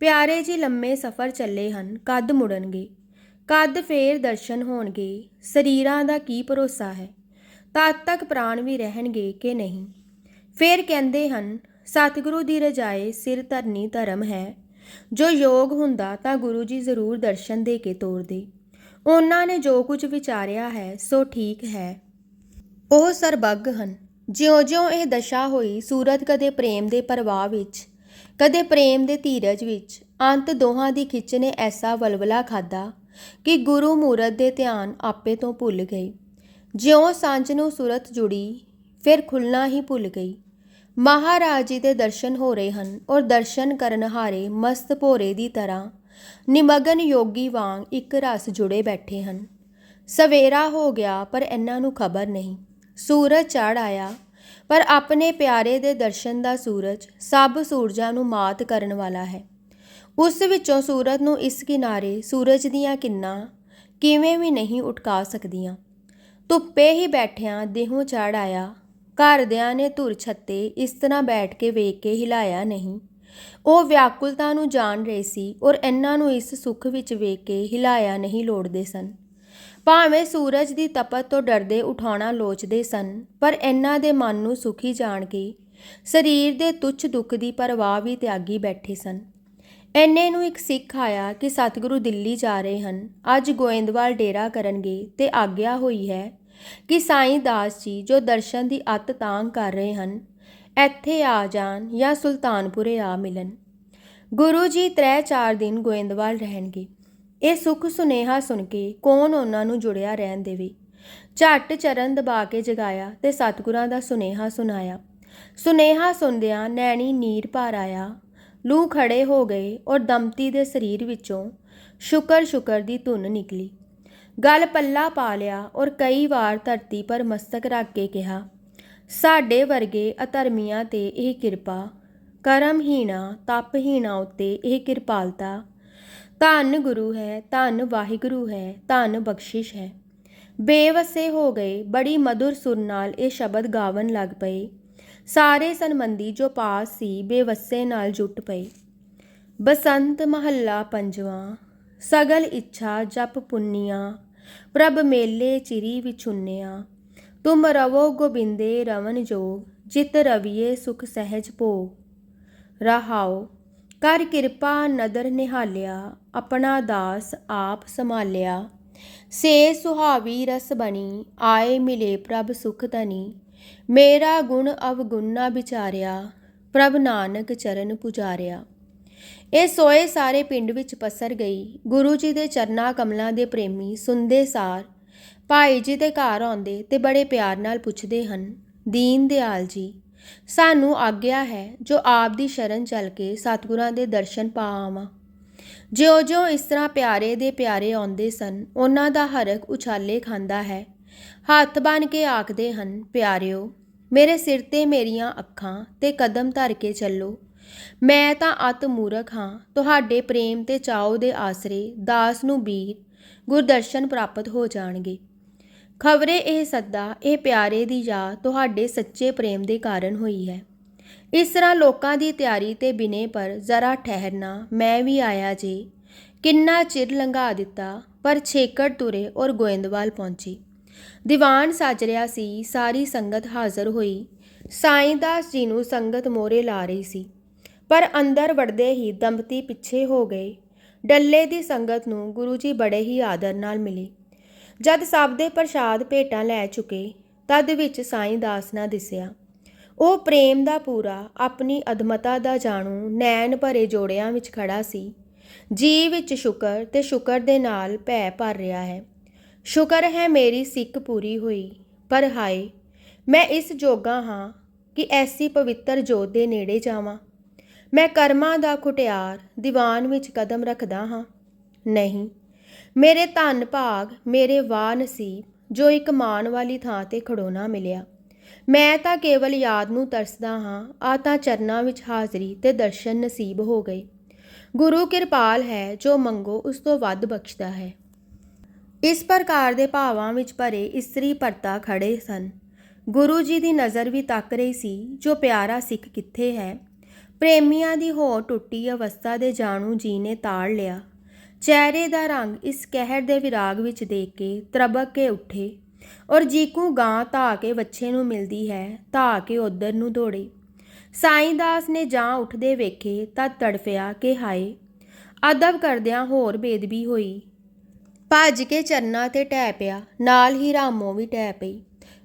Speaker 1: ਪਿਆਰੇ ਜੀ ਲੰਮੇ ਸਫ਼ਰ ਚੱਲੇ ਹਨ, ਕੱਦ ਮੁੜਨਗੇ, ਕੱਦ ਫੇਰ ਦਰਸ਼ਨ ਹੋਣਗੇ, ਸਰੀਰਾਂ ਦਾ ਕੀ ਭਰੋਸਾ ਹੈ? ਤਦ ਤੱਕ ਪ੍ਰਾਣ ਵੀ ਰਹਿਣਗੇ ਕਿ ਨਹੀਂ? ਫਿਰ ਕਹਿੰਦੇ ਹਨ, ਸਤਿਗੁਰੂ ਦੀ ਰਜਾਏ ਸਿਰ ਧਰਨੀ ਧਰਮ ਹੈ। ਜੋ ਯੋਗ ਹੁੰਦਾ ਤਾਂ ਗੁਰੂ ਜੀ ਜ਼ਰੂਰ ਦਰਸ਼ਨ ਦੇ ਕੇ ਤੋਰਦੇ। ਉਹਨਾਂ ਨੇ ਜੋ ਕੁਝ ਵਿਚਾਰਿਆ ਹੈ, ਸੋ ਠੀਕ ਹੈ। ਉਹ ਸਰਬੱਗ ਹਨ। ਜਿਉਂ-ਜਿਉਂ ਇਹ ਦਸ਼ਾ ਹੋਈ ਸੂਰਤ ਕਦੇ ਪ੍ਰੇਮ ਦੇ ਪ੍ਰਵਾਹ ਵਿੱਚ, ਕਦੇ ਪ੍ਰੇਮ ਦੇ ਧੀਰਜ ਵਿੱਚ, ਅੰਤ ਦੋਹਾਂ ਦੀ ਖਿੱਚ ਨੇ ਐਸਾ ਵਲਵਲਾ ਖਾਦਾ ਕਿ ਗੁਰੂ ਮੂਰਤ ਦੇ ਧਿਆਨ ਆਪੇ ਤੋਂ ਭੁੱਲ ਗਏ। ਜਿਉਂ ਸਾਂਝ ਨੂੰ ਸੂਰਤ ਜੁੜੀ, ਫਿਰ ਖੁੱਲਣਾ ਹੀ ਭੁੱਲ ਗਈ। ਮਹਾਰਾਜ ਜੀ ਦੇ ਦਰਸ਼ਨ ਹੋ ਰਹੇ ਹਨ ਔਰ ਦਰਸ਼ਨ ਕਰਨ ਹਾਰੇ ਮਸਤ ਭੋਰੇ ਦੀ ਤਰ੍ਹਾਂ ਨਿਮਗਨ ਯੋਗੀ ਵਾਂਗ ਇੱਕ ਰਸ ਜੁੜੇ ਬੈਠੇ ਹਨ। ਸਵੇਰਾ ਹੋ ਗਿਆ, ਪਰ ਇਹਨਾਂ ਨੂੰ ਖਬਰ ਨਹੀਂ। ਸੂਰਜ ਚੜ ਆਇਆ, ਪਰ ਆਪਣੇ ਪਿਆਰੇ ਦੇ ਦਰਸ਼ਨ ਦਾ ਸੂਰਜ ਸਭ ਸੂਰਜਾਂ ਨੂੰ ਮਾਤ ਕਰਨ ਵਾਲਾ ਹੈ। ਉਸ ਵਿੱਚੋਂ ਸੂਰਜ ਨੂੰ ਇਸ ਕਿਨਾਰੇ ਸੂਰਜ ਦੀਆਂ ਕਿਰਨਾਂ ਕਿਵੇਂ ਵੀ ਨਹੀਂ ਉਟਕਾ ਸਕਦੀਆਂ। ਧੁੱਪੇ ਹੀ ਬੈਠਿਆਂ ਦੇਹੋਂ ਚੜ ਆਇਆ। ਘਰਦਿਆਂ ਨੇ ਧੁਰ ਛੱਤੇ ਇਸ ਤਰ੍ਹਾਂ ਬੈਠ ਕੇ ਵੇਖ ਕੇ ਹਿਲਾਇਆ ਨਹੀਂ। ਉਹ ਵਿਆਕੁਲਤਾ ਨੂੰ ਜਾਣ ਰਹੇ ਸੀ ਔਰ ਇਹਨਾਂ ਨੂੰ ਇਸ ਸੁੱਖ ਵਿੱਚ ਵੇਖ ਕੇ ਹਿਲਾਇਆ ਨਹੀਂ ਲੋੜਦੇ ਸਨ। ਭਾਵੇਂ ਸੂਰਜ ਦੀ ਤਪਤ ਤੋਂ ਡਰਦੇ ਉਠਾਉਣਾ ਲੋਚਦੇ ਸਨ, ਪਰ ਇਹਨਾਂ ਦੇ ਮਨ ਨੂੰ ਸੁਖੀ ਜਾਣ ਕੇ ਸਰੀਰ ਦੇ ਤੁੱਛ ਦੁੱਖ ਦੀ ਪਰਵਾਹ ਵੀ ਤਿਆਗੀ ਬੈਠੇ ਸਨ। ਐਨੇ ਨੂੰ ਇੱਕ ਸਿੱਖ ਆਇਆ ਕਿ ਸਤਿਗੁਰੂ ਦਿੱਲੀ ਜਾ ਰਹੇ ਹਨ। ਅੱਜ ਗੋਇੰਦਵਾਲ ਡੇਰਾ ਕਰਨਗੇ ਤੇ ਆਗਿਆ ਹੋਈ ਹੈ ਕਿ ਸਾਈਂ ਦਾਸ ਜੀ ਜੋ ਦਰਸ਼ਨ ਦੀ ਅੱਤ ਤਾਂਗ ਕਰ ਰਹੇ ਹਨ, ਇੱਥੇ ਆ ਜਾਣ ਜਾਂ ਸੁਲਤਾਨਪੁਰੇ ਆ ਮਿਲਣ। ਗੁਰੂ ਜੀ ਤਰੇ ਚਾਰ ਦਿਨ ਗੋਇੰਦਵਾਲ ਰਹਿਣਗੇ। ਇਹ ਸੁਖ ਸੁਨੇਹਾ ਸੁਣ ਕੇ ਕੌਣ ਉਹਨਾਂ ਨੂੰ ਜੁੜਿਆ ਰਹਿਣ ਦੇਵੇ? ਝੱਟ ਚਰਨ ਦਬਾ ਕੇ ਜਗਾਇਆ ਤੇ ਸਤਿਗੁਰਾਂ ਦਾ ਸੁਨੇਹਾ ਸੁਨਾਇਆ ਸੁਨੇਹਾ ਸੁਣਦਿਆਂ ਨੈਣੀ ਨੀਰ ਭਰ ਆਇਆ। ਲੂ ਖੜੇ ਹੋ ਗਏ ਔਰ ਦਮਤੀ ਦੇ ਸਰੀਰ ਵਿੱਚੋਂ ਸ਼ੁਕਰ ਸ਼ੁਕਰ ਦੀ ਧੁਨ ਨਿਕਲੀ। ਗਲ ਪੱਲਾ ਪਾ ਲਿਆ ਔਰ ਕਈ ਵਾਰ ਧਰਤੀ ਪਰ ਮਸਤਕ ਰੱਖ ਕੇ ਕਿਹਾ, ਸਾਡੇ ਵਰਗੇ ਅਧਰਮੀਆਂ ਤੇ ਇਹ ਕਿਰਪਾ, ਕਰਮਹੀਣਾ, ਤਪਹੀਣਾ ਉੱਤੇ ਇਹ ਕਿਰਪਾਲਤਾ। ਧੰਨ ਗੁਰੂ ਹੈ, ਧੰਨ ਵਾਹਿਗੁਰੂ ਹੈ, ਧੰਨ ਬਖਸ਼ਿਸ਼ ਹੈ। ਬੇਵਸੇ ਹੋ ਗਏ, ਬੜੀ ਮధుਰ ਸੁਰ ਨਾਲ ਇਹ ਸ਼ਬਦ ਗਾਵਨ ਲੱਗ ਪਏ। ਸਾਰੇ ਸੰਬੰਧੀ ਜੋ ਪਾਸ ਸੀ ਬੇਵੱਸੇ ਨਾਲ ਜੁਟ ਪਏ। ਬਸੰਤ ਮਹੱਲਾ ਪੰਜਵਾਂ, ਸਗਲ ਇੱਛਾ ਜਪ ਪੁੰਨੀਆਂ, ਪ੍ਰਭ ਮੇਲੇ ਚਿਰੀ ਵਿਚੁੰਨਿਆ ਤੁਮ ਰਵੋ ਗੋਬਿੰਦੇ ਰਵਨ ਜੋਗ, ਜਿਤ ਰਵੀਏ ਸੁਖ ਸਹਿਜ ਭੋਗ। ਰਹਾਓ, ਕਰ ਕਿਰਪਾ ਨਦਰ ਨਿਹਾਲਿਆ, ਆਪਣਾ ਦਾਸ ਆਪ ਸੰਭਾਲਿਆ। ਸੇ ਸੁਹਾਵੀ ਰਸ ਬਣੀ, ਆਏ ਮਿਲੇ ਪ੍ਰਭ ਸੁਖ ਤਨੀ ਮੇਰਾ ਗੁਣ ਅਵਗੁਣ ਨਾ ਵਿਚਾਰਿਆ, ਪ੍ਰਭ ਨਾਨਕ ਚਰਨ ਪੁਜਾਰਿਆ। ਇਹ ਸੋਏ ਸਾਰੇ ਪਿੰਡ ਵਿੱਚ ਪਸਰ ਗਈ। ਗੁਰੂ ਜੀ ਦੇ ਚਰਨਾ ਕਮਲਾਂ ਦੇ ਪ੍ਰੇਮੀ ਸੁੰਦੇ ਸਾਰ ਭਾਈ ਜੀ ਦੇ ਘਰ ਆਉਂਦੇ ਤੇ ਬੜੇ ਪਿਆਰ ਨਾਲ ਪੁੱਛਦੇ ਹਨ, ਦੀਨ ਦਿਆਲ ਜੀ, ਸਾਨੂੰ ਆਗਿਆ ਹੈ ਜੋ ਆਪ ਦੀ ਸ਼ਰਨ ਚੱਲ ਕੇ ਸਤਿਗੁਰਾਂ ਦੇ ਦਰਸ਼ਨ ਪਾ ਆਵਾਂ। ਜਿਉਂ-ਜਿਉਂ ਇਸ ਤਰ੍ਹਾਂ ਪਿਆਰੇ ਦੇ ਪਿਆਰੇ ਆਉਂਦੇ ਸਨ, ਉਹਨਾਂ ਦਾ ਹਰਕ ਉਛਾਲੇ ਖਾਂਦਾ ਹੈ। ਹੱਥ ਬਨ ਕੇ ਆਖਦੇ ਹਨ, ਪਿਆਰਿਓ, ਮੇਰੇ ਸਿਰ ਤੇ ਮੇਰੀਆਂ ਅੱਖਾਂ ਤੇ ਕਦਮ ਧਰ ਕੇ ਚੱਲੋ। ਮੈਂ ਤਾਂ ਅਤ ਮੂਰਖ ਹਾਂ। ਤੁਹਾਡੇ ਪ੍ਰੇਮ ਤੇ ਚਾਉ ਦੇ ਆਸਰੇ ਦਾਸ ਨੂੰ ਵੀਰ ਗੁਰਦਰਸ਼ਨ ਪ੍ਰਾਪਤ ਹੋ ਜਾਣਗੇ। ਖਬਰੇ ਇਹ ਸੱਦਾ, ਇਹ ਪਿਆਰੇ ਦੀ ਯਾਦ ਤੁਹਾਡੇ ਸੱਚੇ ਪ੍ਰੇਮ ਦੇ ਕਾਰਨ ਹੋਈ ਹੈ। ਇਸ ਤਰ੍ਹਾਂ ਲੋਕਾਂ ਦੀ ਤਿਆਰੀ ਤੇ ਬਿਨੇ ਪਰ ਜ਼ਰਾ ਠਹਿਰਨਾ ਮੈਂ ਵੀ ਆਇਆ ਜੀ। ਕਿੰਨਾ ਚਿਰ ਲੰਘਾ ਦਿੱਤਾ, ਪਰ ਛੇਕੜ ਤੁਰੇ ਔਰ ਗੋਇੰਦਵਾਲ ਪਹੁੰਚੀ। ਦੀਵਾਨ ਸੱਜ ਰਿਹਾ ਸੀ, ਸਾਰੀ ਸੰਗਤ ਹਾਜ਼ਰ ਹੋਈ। ਸਾਈਂ ਦਾਸ ਜੀ ਨੂੰ ਸੰਗਤ ਮੋਰੇ ਲਾ ਰਹੀ ਸੀ। ਪਰ ਅੰਦਰ ਵੜਦੇ ਹੀ ਦੰਪਤੀ ਪਿੱਛੇ ਹੋ ਗਏ। ਡੱਲੇ ਦੀ ਸੰਗਤ ਨੂੰ ਗੁਰੂ ਜੀ ਬੜੇ ਹੀ ਆਦਰ ਨਾਲ ਮਿਲੇ। ਜਦ ਸਭ ਦੇ ਪ੍ਰਸ਼ਾਦ ਭੇਟਾਂ ਲੈ ਚੁਕੇ, ਤਦ ਵਿੱਚ ਸਾਈਂ ਦਾਸ ਨਾ ਦਿਸਿਆ। ਉਹ ਪ੍ਰੇਮ ਦਾ ਪੂਰਾ, ਆਪਣੀ ਅਦਮਤਾ ਦਾ ਜਾਣੂ, ਨੈਣ ਭਰੇ ਜੋੜਿਆਂ ਵਿੱਚ ਖੜਾ ਸੀ। ਜੀ ਵਿੱਚ ਸ਼ੁਕਰ ਤੇ ਸ਼ੁਕਰ ਦੇ ਨਾਲ ਭੈ ਭਰ ਰਿਹਾ ਹੈ। ਸ਼ੁਕਰ ਹੈ ਮੇਰੀ ਸਿੱਖ ਪੂਰੀ ਹੋਈ, ਪਰ ਹਾਏ, ਮੈਂ ਇਸ ਜੋਗਾ ਹਾਂ ਕਿ ਐਸੀ ਪਵਿੱਤਰ ਜੋਤ ਦੇ ਨੇੜੇ ਜਾਵਾਂ। ਮੈਂ ਕਰਮਾਂ ਦਾ ਖੁਟਿਆਰ ਦੀਵਾਨ ਵਿੱਚ ਕਦਮ ਰੱਖਦਾ ਹਾਂ। ਨਹੀਂ, ਮੇਰੇ ਧੰਨ ਭਾਗ ਮੇਰੇ ਵਾਹ ਨਸੀਬ ਜੋ ਇੱਕ ਮਾਣ ਵਾਲੀ ਥਾਂ ਤੇ ਖੜੋਣਾ ਮਿਲਿਆ। ਮੈਂ ਤਾਂ ਕੇਵਲ ਯਾਦ ਨੂੰ ਤਰਸਦਾ ਹਾਂ। ਆ ਤਾਂ ਚਰਨਾਂ ਵਿੱਚ ਹਾਜ਼ਰੀ ਤੇ ਦਰਸ਼ਨ ਨਸੀਬ ਹੋ ਗਏ। ਗੁਰੂ ਕਿਰਪਾਲ ਹੈ ਜੋ ਮੰਗੋ, ਉਸ ਤੋਂ ਵੱਧ ਬਖਸ਼ਦਾ ਹੈ। ਇਸ ਪ੍ਰਕਾਰ ਦੇ ਭਾਵਾਂ ਵਿੱਚ ਭਰੇ ਇਸਤਰੀ ਪਰਤਾ ਖੜੇ ਸਨ। ਗੁਰੂ ਜੀ ਦੀ ਨਜ਼ਰ ਵੀ ਤੱਕ ਰਹੀ ਸੀ, ਜੋ ਪਿਆਰਾ ਸਿੱਖ ਕਿੱਥੇ ਹੈ। ਪ੍ਰੇਮੀਆਂ ਦੀ ਹੋ ਟੁੱਟੀ ਅਵਸਥਾ ਦੇ ਜਾਣੂ ਜੀ ਨੇ ਤਾੜ ਲਿਆ। ਚਿਹਰੇ ਦਾ ਰੰਗ ਇਸ ਕਹਿਰ ਦੇ ਵਿਰਾਗ ਵਿੱਚ ਦੇਖ ਕੇ ਤਰਬਕ ਕੇ ਉੱਠੇ। ਔਰ ਜੀਕੂ ਗਾਂ ਧਾ ਕੇ ਵੱਛੇ ਨੂੰ ਮਿਲਦੀ ਹੈ, ਧਾ ਕੇ ਉਧਰ ਨੂੰ ਦੌੜੇ। ਸਾਈਂ ਦਾਸ ਨੇ ਜਾਂ ਉੱਠਦੇ ਵੇਖੇ ਤਾਂ ਤੜਫਿਆ ਕਿ ਹਾਏ ਅਦਬ ਕਰਦਿਆਂ ਹੋਰ ਬੇਦਬੀ ਹੋਈ। ਭੱਜ ਕੇ ਚਰਨਾਂ ਤੇ ਟਹਿ ਪਿਆ, ਨਾਲ ਹੀ ਰਾਮੋ ਵੀ ਟਹਿ ਪਈ।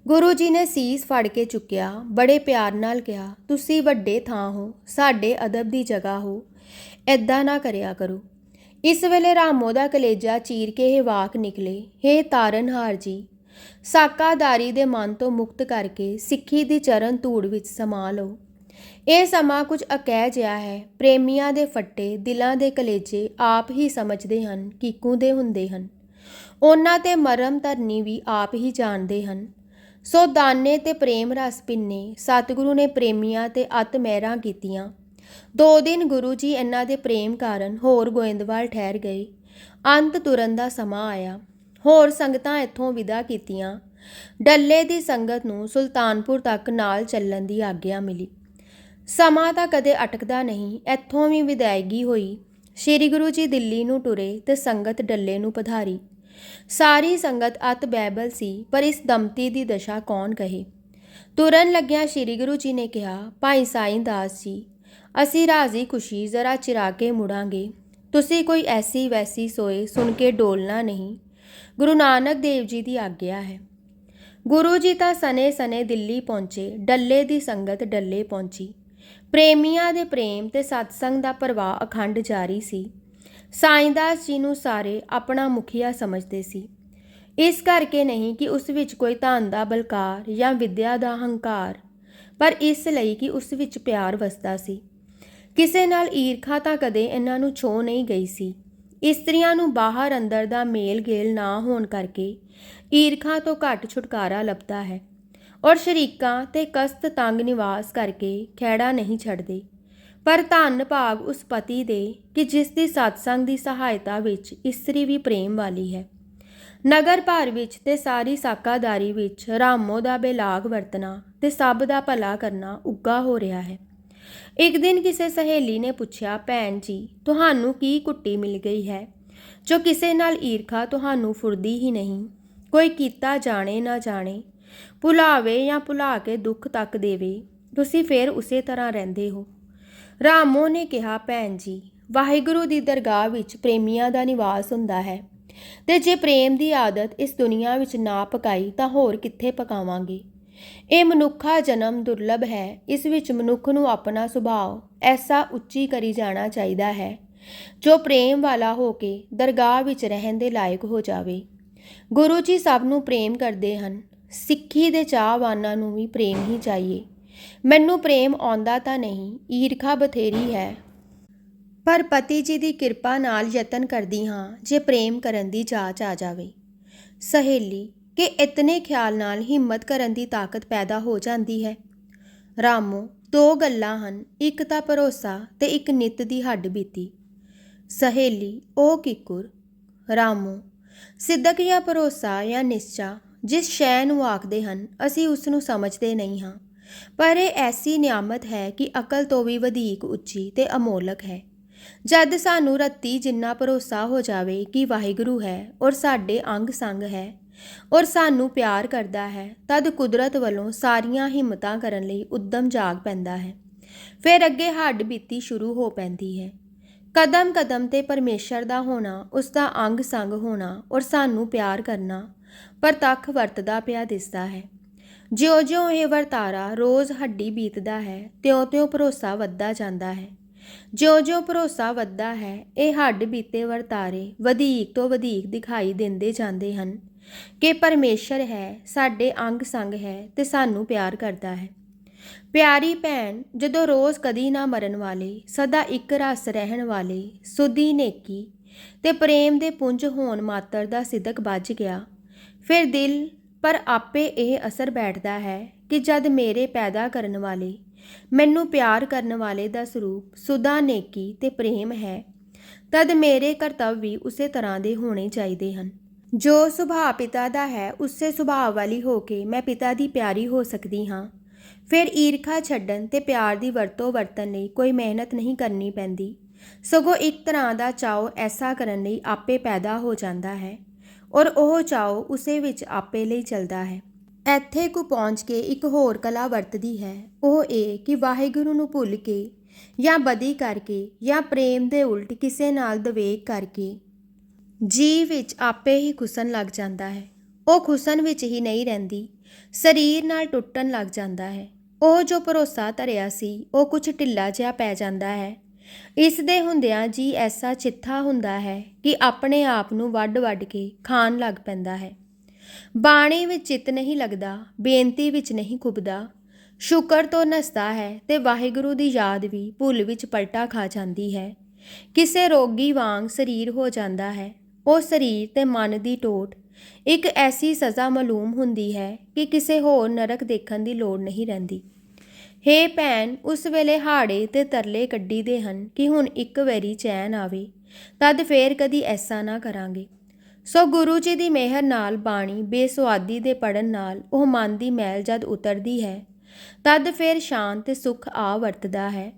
Speaker 1: ਗੁਰੂ ਜੀ ਨੇ ਸੀਸ ਫੜ ਕੇ ਚੁੱਕਿਆ, ਬੜੇ ਪਿਆਰ ਨਾਲ ਕਿਹਾ, ਤੁਸੀਂ ਵੱਡੇ ਥਾਂ ਹੋ, ਸਾਡੇ ਅਦਬ ਦੀ ਜਗ੍ਹਾ ਹੋ ਐਦਾਂ ਨਾ ਕਰਿਆ ਕਰੋ। ਇਸ ਵੇਲੇ ਰਾਮੋ ਦਾ ਕਲੇਜਾ ਚੀਰ ਕੇ ਇਹ ਵਾਕ ਨਿਕਲੇ, ਹੇ ਤਾਰਨਹਾਰ ਜੀ ਸਾਕਾਦਾਰੀ ਦੇ ਮਨ ਤੋਂ ਮੁਕਤ ਕਰਕੇ ਸਿੱਖੀ ਦੀ ਚਰਨ ਧੂੜ ਵਿੱਚ ਸਮਾ ਲਓ। ਇਹ ਸਮਾਂ ਕੁਝ ਅਕਹਿ ਜਿਹਾ ਹੈ। ਪ੍ਰੇਮੀਆਂ ਦੇ ਫੱਟੇ, ਦਿਲਾਂ ਦੇ ਕਲੇਜੇ ਆਪ ਹੀ ਸਮਝਦੇ ਹਨ ਕਿਕੂ ਦੇ ਹੁੰਦੇ ਹਨ। ਉਹਨਾਂ ਤੇ ਮਰਮ ਧਰਨੀ ਵੀ ਆਪ ਹੀ ਜਾਣਦੇ ਹਨ। ਸੋ ਦਾਨੇ ਤੇ ਪ੍ਰੇਮ ਰਸ ਪਿੰਨੇ, ਸਤਿਗੁਰੂ ਨੇ ਪ੍ਰੇਮੀਆਂ ਤੇ ਅਤ ਮਹਿਰਾਂ ਕੀਤੀਆਂ। ਦੋ ਦਿਨ ਗੁਰੂ ਜੀ ਇਹਨਾਂ ਦੇ ਪ੍ਰੇਮ ਕਾਰਨ ਹੋਰ ਗੋਇੰਦਵਾਲ ਠਹਿਰ ਗਏ। ਅੰਤ ਤੁਰਨ ਦਾ ਸਮਾਂ ਆਇਆ। ਹੋਰ ਸੰਗਤਾਂ ਇੱਥੋਂ ਵਿਦਾ ਕੀਤੀਆਂ। ਡੱਲੇ ਦੀ ਸੰਗਤ ਨੂੰ ਸੁਲਤਾਨਪੁਰ ਤੱਕ ਨਾਲ ਚੱਲਣ ਦੀ ਆਗਿਆ ਮਿਲੀ। ਸਮਾਂ ਤਾਂ ਕਦੇ ਅਟਕਦਾ ਨਹੀਂ, ਇੱਥੋਂ ਵੀ ਵਿਦਾਇਗੀ ਹੋਈ। ਸ੍ਰੀ ਗੁਰੂ ਜੀ ਦਿੱਲੀ ਨੂੰ ਟੁਰੇ ਤੇ ਸੰਗਤ ਡੱਲੇ ਨੂੰ ਪਧਾਰੀ। ਸਾਰੀ ਸੰਗਤ ਅਤ ਬੈਬਲ ਸੀ, ਪਰ ਇਸ ਦਮਤੀ ਦੀ ਦਸ਼ਾ ਕੌਣ ਕਹੇ? ਤੁਰਨ ਲੱਗਿਆ ਸ੍ਰੀ ਗੁਰੂ ਜੀ ਨੇ ਕਿਹਾ, ਭਾਈ ਸਾਈਂ ਦਾਸ ਜੀ, ਅਸੀਂ ਰਾਜ਼ੀ ਖੁਸ਼ੀ ਜ਼ਰਾ ਚਿਰਾ ਕੇ ਮੁੜਾਂਗੇ। ਤੁਸੀਂ ਕੋਈ ਐਸੀ ਵੈਸੀ ਸੋਏ ਸੁਣ ਕੇ ਡੋਲਣਾ ਨਹੀਂ। ਗੁਰੂ ਨਾਨਕ ਦੇਵ ਜੀ ਦੀ ਆਗਿਆ ਹੈ। ਗੁਰੂ ਜੀ ਤਾਂ ਸਨੇ ਸਨੇ ਦਿੱਲੀ ਪਹੁੰਚੇ, ਡੱਲੇ ਦੀ ਸੰਗਤ ਡੱਲੇ ਪਹੁੰਚੀ। ਪ੍ਰੇਮੀਆਂ ਦੇ ਪ੍ਰੇਮ ਤੇ ਸਤਸੰਗ ਦਾ ਪ੍ਰਵਾਹ ਅਖੰਡ ਜਾਰੀ ਸੀ। ਸਾਈਂਦਾਸ ਜੀ ਨੂੰ ਸਾਰੇ ਆਪਣਾ ਮੁਖੀਆ ਸਮਝਦੇ ਸੀ। ਇਸ ਕਰਕੇ ਨਹੀਂ ਕਿ ਉਸ ਵਿੱਚ ਕੋਈ ਧਨ ਦਾ ਬਲਕਾਰ ਜਾਂ ਵਿਦਿਆ ਦਾ ਹੰਕਾਰ, ਪਰ ਇਸ ਲਈ ਕਿ ਉਸ ਵਿੱਚ ਪਿਆਰ ਵਸਦਾ ਸੀ। ਕਿਸੇ ਨਾਲ ਈਰਖਾ ਤਾਂ ਕਦੇ ਇਹਨਾਂ ਨੂੰ ਛੋ ਨਹੀਂ ਗਈ ਸੀ। ਇਸਤਰੀਆਂ ਨੂੰ ਬਾਹਰ ਅੰਦਰ ਦਾ ਮੇਲ ਗੇਲ ਨਾ ਹੋਣ ਕਰਕੇ ਈਰਖਾ ਤੋਂ ਘੱਟ ਛੁਟਕਾਰਾ ਲੱਭਦਾ ਹੈ ਔਰ ਸ਼ਰੀਕਾਂ ਤੇ ਕਸਤ ਤੰਗ ਨਿਵਾਸ ਕਰਕੇ ਖਹਿੜਾ ਨਹੀਂ ਛੱਡਦੇ। ਪਰ ਧੰਨ ਭਾਗ ਉਸ ਪਤੀ ਦੇ ਕਿ ਜਿਸ ਦੀ ਸਤਸੰਗ ਦੀ ਸਹਾਇਤਾ ਵਿੱਚ ਇਸਤਰੀ ਵੀ ਪ੍ਰੇਮ ਵਾਲੀ ਹੈ। ਨਗਰ ਭਰ ਵਿੱਚ ਤੇ ਸਾਰੀ ਸਾਕਾਦਾਰੀ ਵਿੱਚ ਰਾਮੋ ਦਾ ਬੇਲਾਗ ਵਰਤਣਾ ਤੇ ਸਭ ਦਾ ਭਲਾ ਕਰਨਾ ਉੱਗਾ ਹੋ ਰਿਹਾ ਹੈ। ਇੱਕ ਦਿਨ ਕਿਸੇ ਸਹੇਲੀ ਨੇ ਪੁੱਛਿਆ, ਭੈਣ ਜੀ, ਤੁਹਾਨੂੰ ਕੀ ਕੁੱਟੀ ਮਿਲ ਗਈ ਹੈ? ਜੋ ਕਿਸੇ ਨਾਲ ਈਰਖਾ ਤੁਹਾਨੂੰ ਫੁਰਦੀ ਹੀ ਨਹੀਂ, ਕੋਈ ਕੀਤਾ ਜਾਣੇ ਨਾ ਜਾਣੇ, ਭੁਲਾਵੇ ਜਾਂ ਭੁਲਾ ਕੇ ਦੁੱਖ ਤੱਕ ਦੇਵੇ, ਤੁਸੀਂ ਫੇਰ ਉਸੇ ਤਰ੍ਹਾਂ ਰਹਿੰਦੇ ਹੋ। ਰਾਮੋ ਨੇ ਕਿਹਾ, ਭੈਣ ਜੀ, ਵਾਹਿਗੁਰੂ ਦੀ ਦਰਗਾਹ ਵਿੱਚ ਪ੍ਰੇਮੀਆਂ ਦਾ ਨਿਵਾਸ ਹੁੰਦਾ ਹੈ ਤੇ ਜੇ ਪ੍ਰੇਮ ਦੀ ਆਦਤ ਇਸ ਦੁਨੀਆ ਵਿੱਚ ਨਾ ਪਕਾਈ, ਤਾਂ ਹੋਰ ਕਿੱਥੇ ਪਕਾਵਾਂਗੇ? ਇਹ ਮਨੁੱਖਾ ਜਨਮ ਦੁਰਲਭ ਹੈ, ਇਸ ਵਿੱਚ ਮਨੁੱਖ ਨੂੰ ਆਪਣਾ ਸੁਭਾਅ ਐਸਾ ਉੱਚੀ ਕਰੀ ਜਾਣਾ ਚਾਹੀਦਾ ਹੈ, ਜੋ ਪ੍ਰੇਮ ਵਾਲਾ ਹੋ ਕੇ ਦਰਗਾਹ ਵਿੱਚ ਰਹਿਣ ਦੇ ਲਾਇਕ ਹੋ ਜਾਵੇ। ਗੁਰੂ ਜੀ ਸਭ ਨੂੰ ਪ੍ਰੇਮ ਕਰਦੇ ਹਨ, ਸਿੱਖੀ ਦੇ ਚਾਹਵਾਨਾਂ ਨੂੰ ਵੀ ਪ੍ਰੇਮ ਹੀ ਚਾਹੀਏ। ਮੈਨੂੰ ਪ੍ਰੇਮ ਆਉਂਦਾ ਤਾਂ ਨਹੀਂ, ਈਰਖਾ ਬਥੇਰੀ ਹੈ। ਪਰ ਪਤੀ ਜੀ ਦੀ ਕਿਰਪਾ ਨਾਲ ਯਤਨ ਕਰਦੀ ਹਾਂ, ਜੇ ਪ੍ਰੇਮ ਕਰਨ ਦੀ ਜਾਚ ਆ ਜਾਵੇ। ਸਹੇਲੀ ਕਿ ਇਤਨੇ ਖਿਆਲ ਨਾਲ ਹਿੰਮਤ ਕਰਨ ਦੀ ਤਾਕਤ ਪੈਦਾ ਹੋ ਜਾਂਦੀ ਹੈ। ਰਾਮੋ, ਦੋ ਗੱਲਾਂ ਹਨ, ਇੱਕ ਤਾਂ ਭਰੋਸਾ ਤੇ ਇੱਕ ਨਿਤ ਦੀ ਹੱਡ ਬੀਤੀ। ਸਹੇਲੀ, ਉਹ ਕਿਕੁਰ ਰਾਮੋ, ਸਿੱਧਕ ਜਾਂ ਭਰੋਸਾ ਜਾਂ ਨਿਸ਼ਚਾ, ਜਿਸ ਸ਼ੈ ਨੂੰ ਆਖਦੇ ਹਨ, ਅਸੀਂ ਉਸ ਨੂੰ ਸਮਝਦੇ ਨਹੀਂ ਹਾਂ। ਪਰ ਇਹ ਐਸੀ ਨਿਆਮਤ ਹੈ ਕਿ ਅਕਲ ਤੋਂ ਵੀ ਵਧੇਕ ਉੱਚੀ ਤੇ ਅਮੋਲਕ ਹੈ। ਜਦ ਸਾਨੂੰ ਰੱਤੀ ਜਿੰਨਾ ਭਰੋਸਾ ਹੋ ਜਾਵੇ ਕਿ ਵਾਹਿਗੁਰੂ ਹੈ ਔਰ ਸਾਡੇ ਅੰਗ ਸੰਗ ਹੈ ਔਰ ਸਾਨੂੰ ਪਿਆਰ ਕਰਦਾ ਹੈ, ਤਦ ਕੁਦਰਤ ਵੱਲੋਂ ਸਾਰੀਆਂ ਹਿੰਮਤਾਂ ਕਰਨ ਲਈ ਉਦਮ ਜਾਗ ਪੈਂਦਾ ਹੈ। ਫਿਰ ਅੱਗੇ ਹੱਡ ਬੀਤੀ ਸ਼ੁਰੂ ਹੋ ਪੈਂਦੀ ਹੈ। ਕਦਮ ਕਦਮ ਤੇ ਪਰਮੇਸ਼ਰ ਦਾ ਹੋਣਾ, ਉਸ ਦਾ ਅੰਗ ਸੰਗ ਹੋਣਾ ਔਰ ਸਾਨੂੰ ਪਿਆਰ ਕਰਨਾ ਪ੍ਰਤੱਖ ਵਰਤਦਾ ਪਿਆ ਦਿਸਦਾ ਹੈ। ਜਿਉਂ-ਜਿਉਂ ਇਹ ਵਰਤਾਰਾ ਰੋਜ਼ ਹੱਡੀ ਬੀਤਦਾ ਹੈ, ਤਿਉਂ-ਤਿਉਂ ਭਰੋਸਾ ਵੱਧਦਾ ਜਾਂਦਾ ਹੈ। ਜਿਉਂ-ਜਿਉਂ ਭਰੋਸਾ ਵੱਧਦਾ ਹੈ, ਇਹ ਹੱਡ ਬੀਤੇ ਵਰਤਾਰੇ ਵਧੇਕ ਤੋਂ ਵਧੇਕ ਦਿਖਾਈ ਦਿੰਦੇ ਜਾਂਦੇ ਹਨ। ਕਿ ਪਰਮੇਸ਼ਰ ਹੈ, ਸਾਡੇ ਅੰਗ ਸੰਗ ਹੈ ਤੇ ਸਾਨੂੰ ਪਿਆਰ ਕਰਦਾ ਹੈ। ਪਿਆਰੀ ਭੈਣ, ਜਦੋਂ ਰੋਜ਼ ਕਦੀ ਨਾ ਮਰਨ ਵਾਲੇ, ਸਦਾ ਇੱਕ ਰਸ ਰਹਿਣ ਵਾਲੇ, ਸੁਦੀ ਨੇਕੀ ਤੇ ਪ੍ਰੇਮ ਦੇ ਪੁੰਜ ਹੋਣ ਮਾਤਰ ਦਾ ਸਿਦਕ ਵੱਜ ਗਿਆ। ਫਿਰ ਦਿਲ, ਪਰ ਆਪੇ ਇਹ ਅਸਰ ਬੈਠਦਾ ਹੈ ਕਿ ਜਦ ਮੇਰੇ ਪੈਦਾ ਕਰਨ ਵਾਲੇ, ਮੈਨੂੰ ਪਿਆਰ ਕਰਨ ਵਾਲੇ ਦਾ ਸਰੂਪ ਸੁਦਾ ਨੇਕੀ ਤੇ ਪ੍ਰੇਮ ਹੈ, ਤਦ ਮੇਰੇ ਕਰਤੱਵ ਵੀ ਉਸੇ ਤਰ੍ਹਾਂ ਦੇ ਹੋਣੇ ਚਾਹੀਦੇ ਹਨ। ਜੋ ਸੁਭਾਅ ਪਿਤਾ ਦਾ ਹੈ, ਉਸੇ ਸੁਭਾਅ ਵਾਲੀ ਹੋ ਕੇ ਮੈਂ ਪਿਤਾ ਦੀ ਪਿਆਰੀ ਹੋ ਸਕਦੀ ਹਾਂ। ਫਿਰ ਈਰਖਾ ਛੱਡਣ ਤੇ ਪਿਆਰ ਦੀ ਵਰਤੋਂ ਵਰਤਣ ਲਈ ਕੋਈ ਮਿਹਨਤ ਨਹੀਂ ਕਰਨੀ ਪੈਂਦੀ। ਸਗੋਂ ਇੱਕ ਤਰ੍ਹਾਂ ਦਾ ਚਾਓ ਐਸਾ ਕਰਨ ਲਈ ਆਪੇ ਪੈਦਾ ਹੋ ਜਾਂਦਾ ਹੈ ਔਰ ਉਹ ਚਾਓ ਉਸੇ ਵਿੱਚ ਆਪੇ ਲਈ ਚੱਲਦਾ ਹੈ। ਇੱਥੇ ਕੁ ਪਹੁੰਚ ਕੇ ਇੱਕ ਹੋਰ ਕਲਾ ਵਰਤਦੀ ਹੈ। ਉਹ ਇਹ ਕਿ ਵਾਹਿਗੁਰੂ ਨੂੰ ਭੁੱਲ ਕੇ ਜਾਂ ਬਦੀ ਕਰਕੇ ਜਾਂ ਪ੍ਰੇਮ ਦੇ ਉਲਟ ਕਿਸੇ ਨਾਲ ਦਵੇਕ ਕਰਕੇ ਜੀ ਵਿੱਚ ਆਪੇ ਹੀ ਖੁਸਣ ਲੱਗ ਜਾਂਦਾ ਹੈ। ਉਹ ਖੁਸਣ ਵਿੱਚ ਹੀ ਨਹੀਂ ਰਹਿੰਦੀ। ਸਰੀਰ ਨਾਲ ਟੁੱਟਣ ਲੱਗ ਜਾਂਦਾ ਹੈ। ਉਹ ਜੋ ਭਰੋਸਾ ਧਰਿਆ ਸੀ, ਉਹ ਕੁਝ ਢਿੱਲਾ ਜਿਹਾ ਪੈ ਜਾਂਦਾ ਹੈ। ਇਸ ਦੇ ਹੁੰਦਿਆਂ ਜੀ ਐਸਾ ਚਿੱਥਾ ਹੁੰਦਾ ਹੈ ਕਿ ਆਪਣੇ ਆਪ ਨੂੰ ਵੱਡ-ਵੱਡ ਕੇ ਖਾਣ ਲੱਗ ਪੈਂਦਾ ਹੈ। ਬਾਣੀ ਵਿੱਚ ਚਿੱਤ ਨਹੀਂ ਲੱਗਦਾ, ਬੇਨਤੀ ਵਿੱਚ ਨਹੀਂ ਖੁੱਬਦਾ ਸ਼ੁਕਰ ਤੋਂ ਨਸਦਾ ਹੈ ਤੇ ਵਾਹਿਗੁਰੂ ਦੀ ਯਾਦ ਵੀ ਭੁੱਲ ਵਿੱਚ ਪਲਟਾ ਖਾ ਜਾਂਦੀ ਹੈ। ਕਿਸੇ ਰੋਗੀ ਵਾਂਗ ਸਰੀਰ ਹੋ ਜਾਂਦਾ ਹੈ। ਉਹ ਸਰੀਰ ਤੇ ਮਨ ਦੀ ਟੋਟ। ਇੱਕ ਐਸੀ ਸਜ਼ਾ ਮਾਲੂਮ ਹੁੰਦੀ ਹੈ ਕਿ ਕਿਸੇ ਹੋਰ ਨਰਕ ਦੇਖਣ ਦੀ ਲੋੜ ਨਹੀਂ ਰਹਿੰਦੀ। ਹੇ ਭੈਣ, ਉਸ ਵੇਲੇ ਹਾੜੇ ਤੇ ਤਰਲੇ ਕੱਢੀ ਦੇ ਹਨ ਕਿ ਹੁਣ ਇੱਕ ਵਾਰੀ ਚੈਨ ਆਵੇ। ਤਦ ਫੇਰ ਕਦੀ ਐਸਾ ਨਾ ਕਰਾਂਗੇ। ਸੋ ਗੁਰੂ ਜੀ ਦੀ ਮਿਹਰ ਨਾਲ ਬਾਣੀ ਬੇਸੁਆਦੀ ਦੇ ਪੜਨ ਨਾਲ ਉਹ ਮਨ ਦੀ ਮੈਲ ਜਦ ਉਤਰਦੀ ਹੈ, ਤਦ ਫੇਰ ਸ਼ਾਂਤ ਤੇ ਸੁਖ ਆ ਵਰਤਦਾ ਹੈ।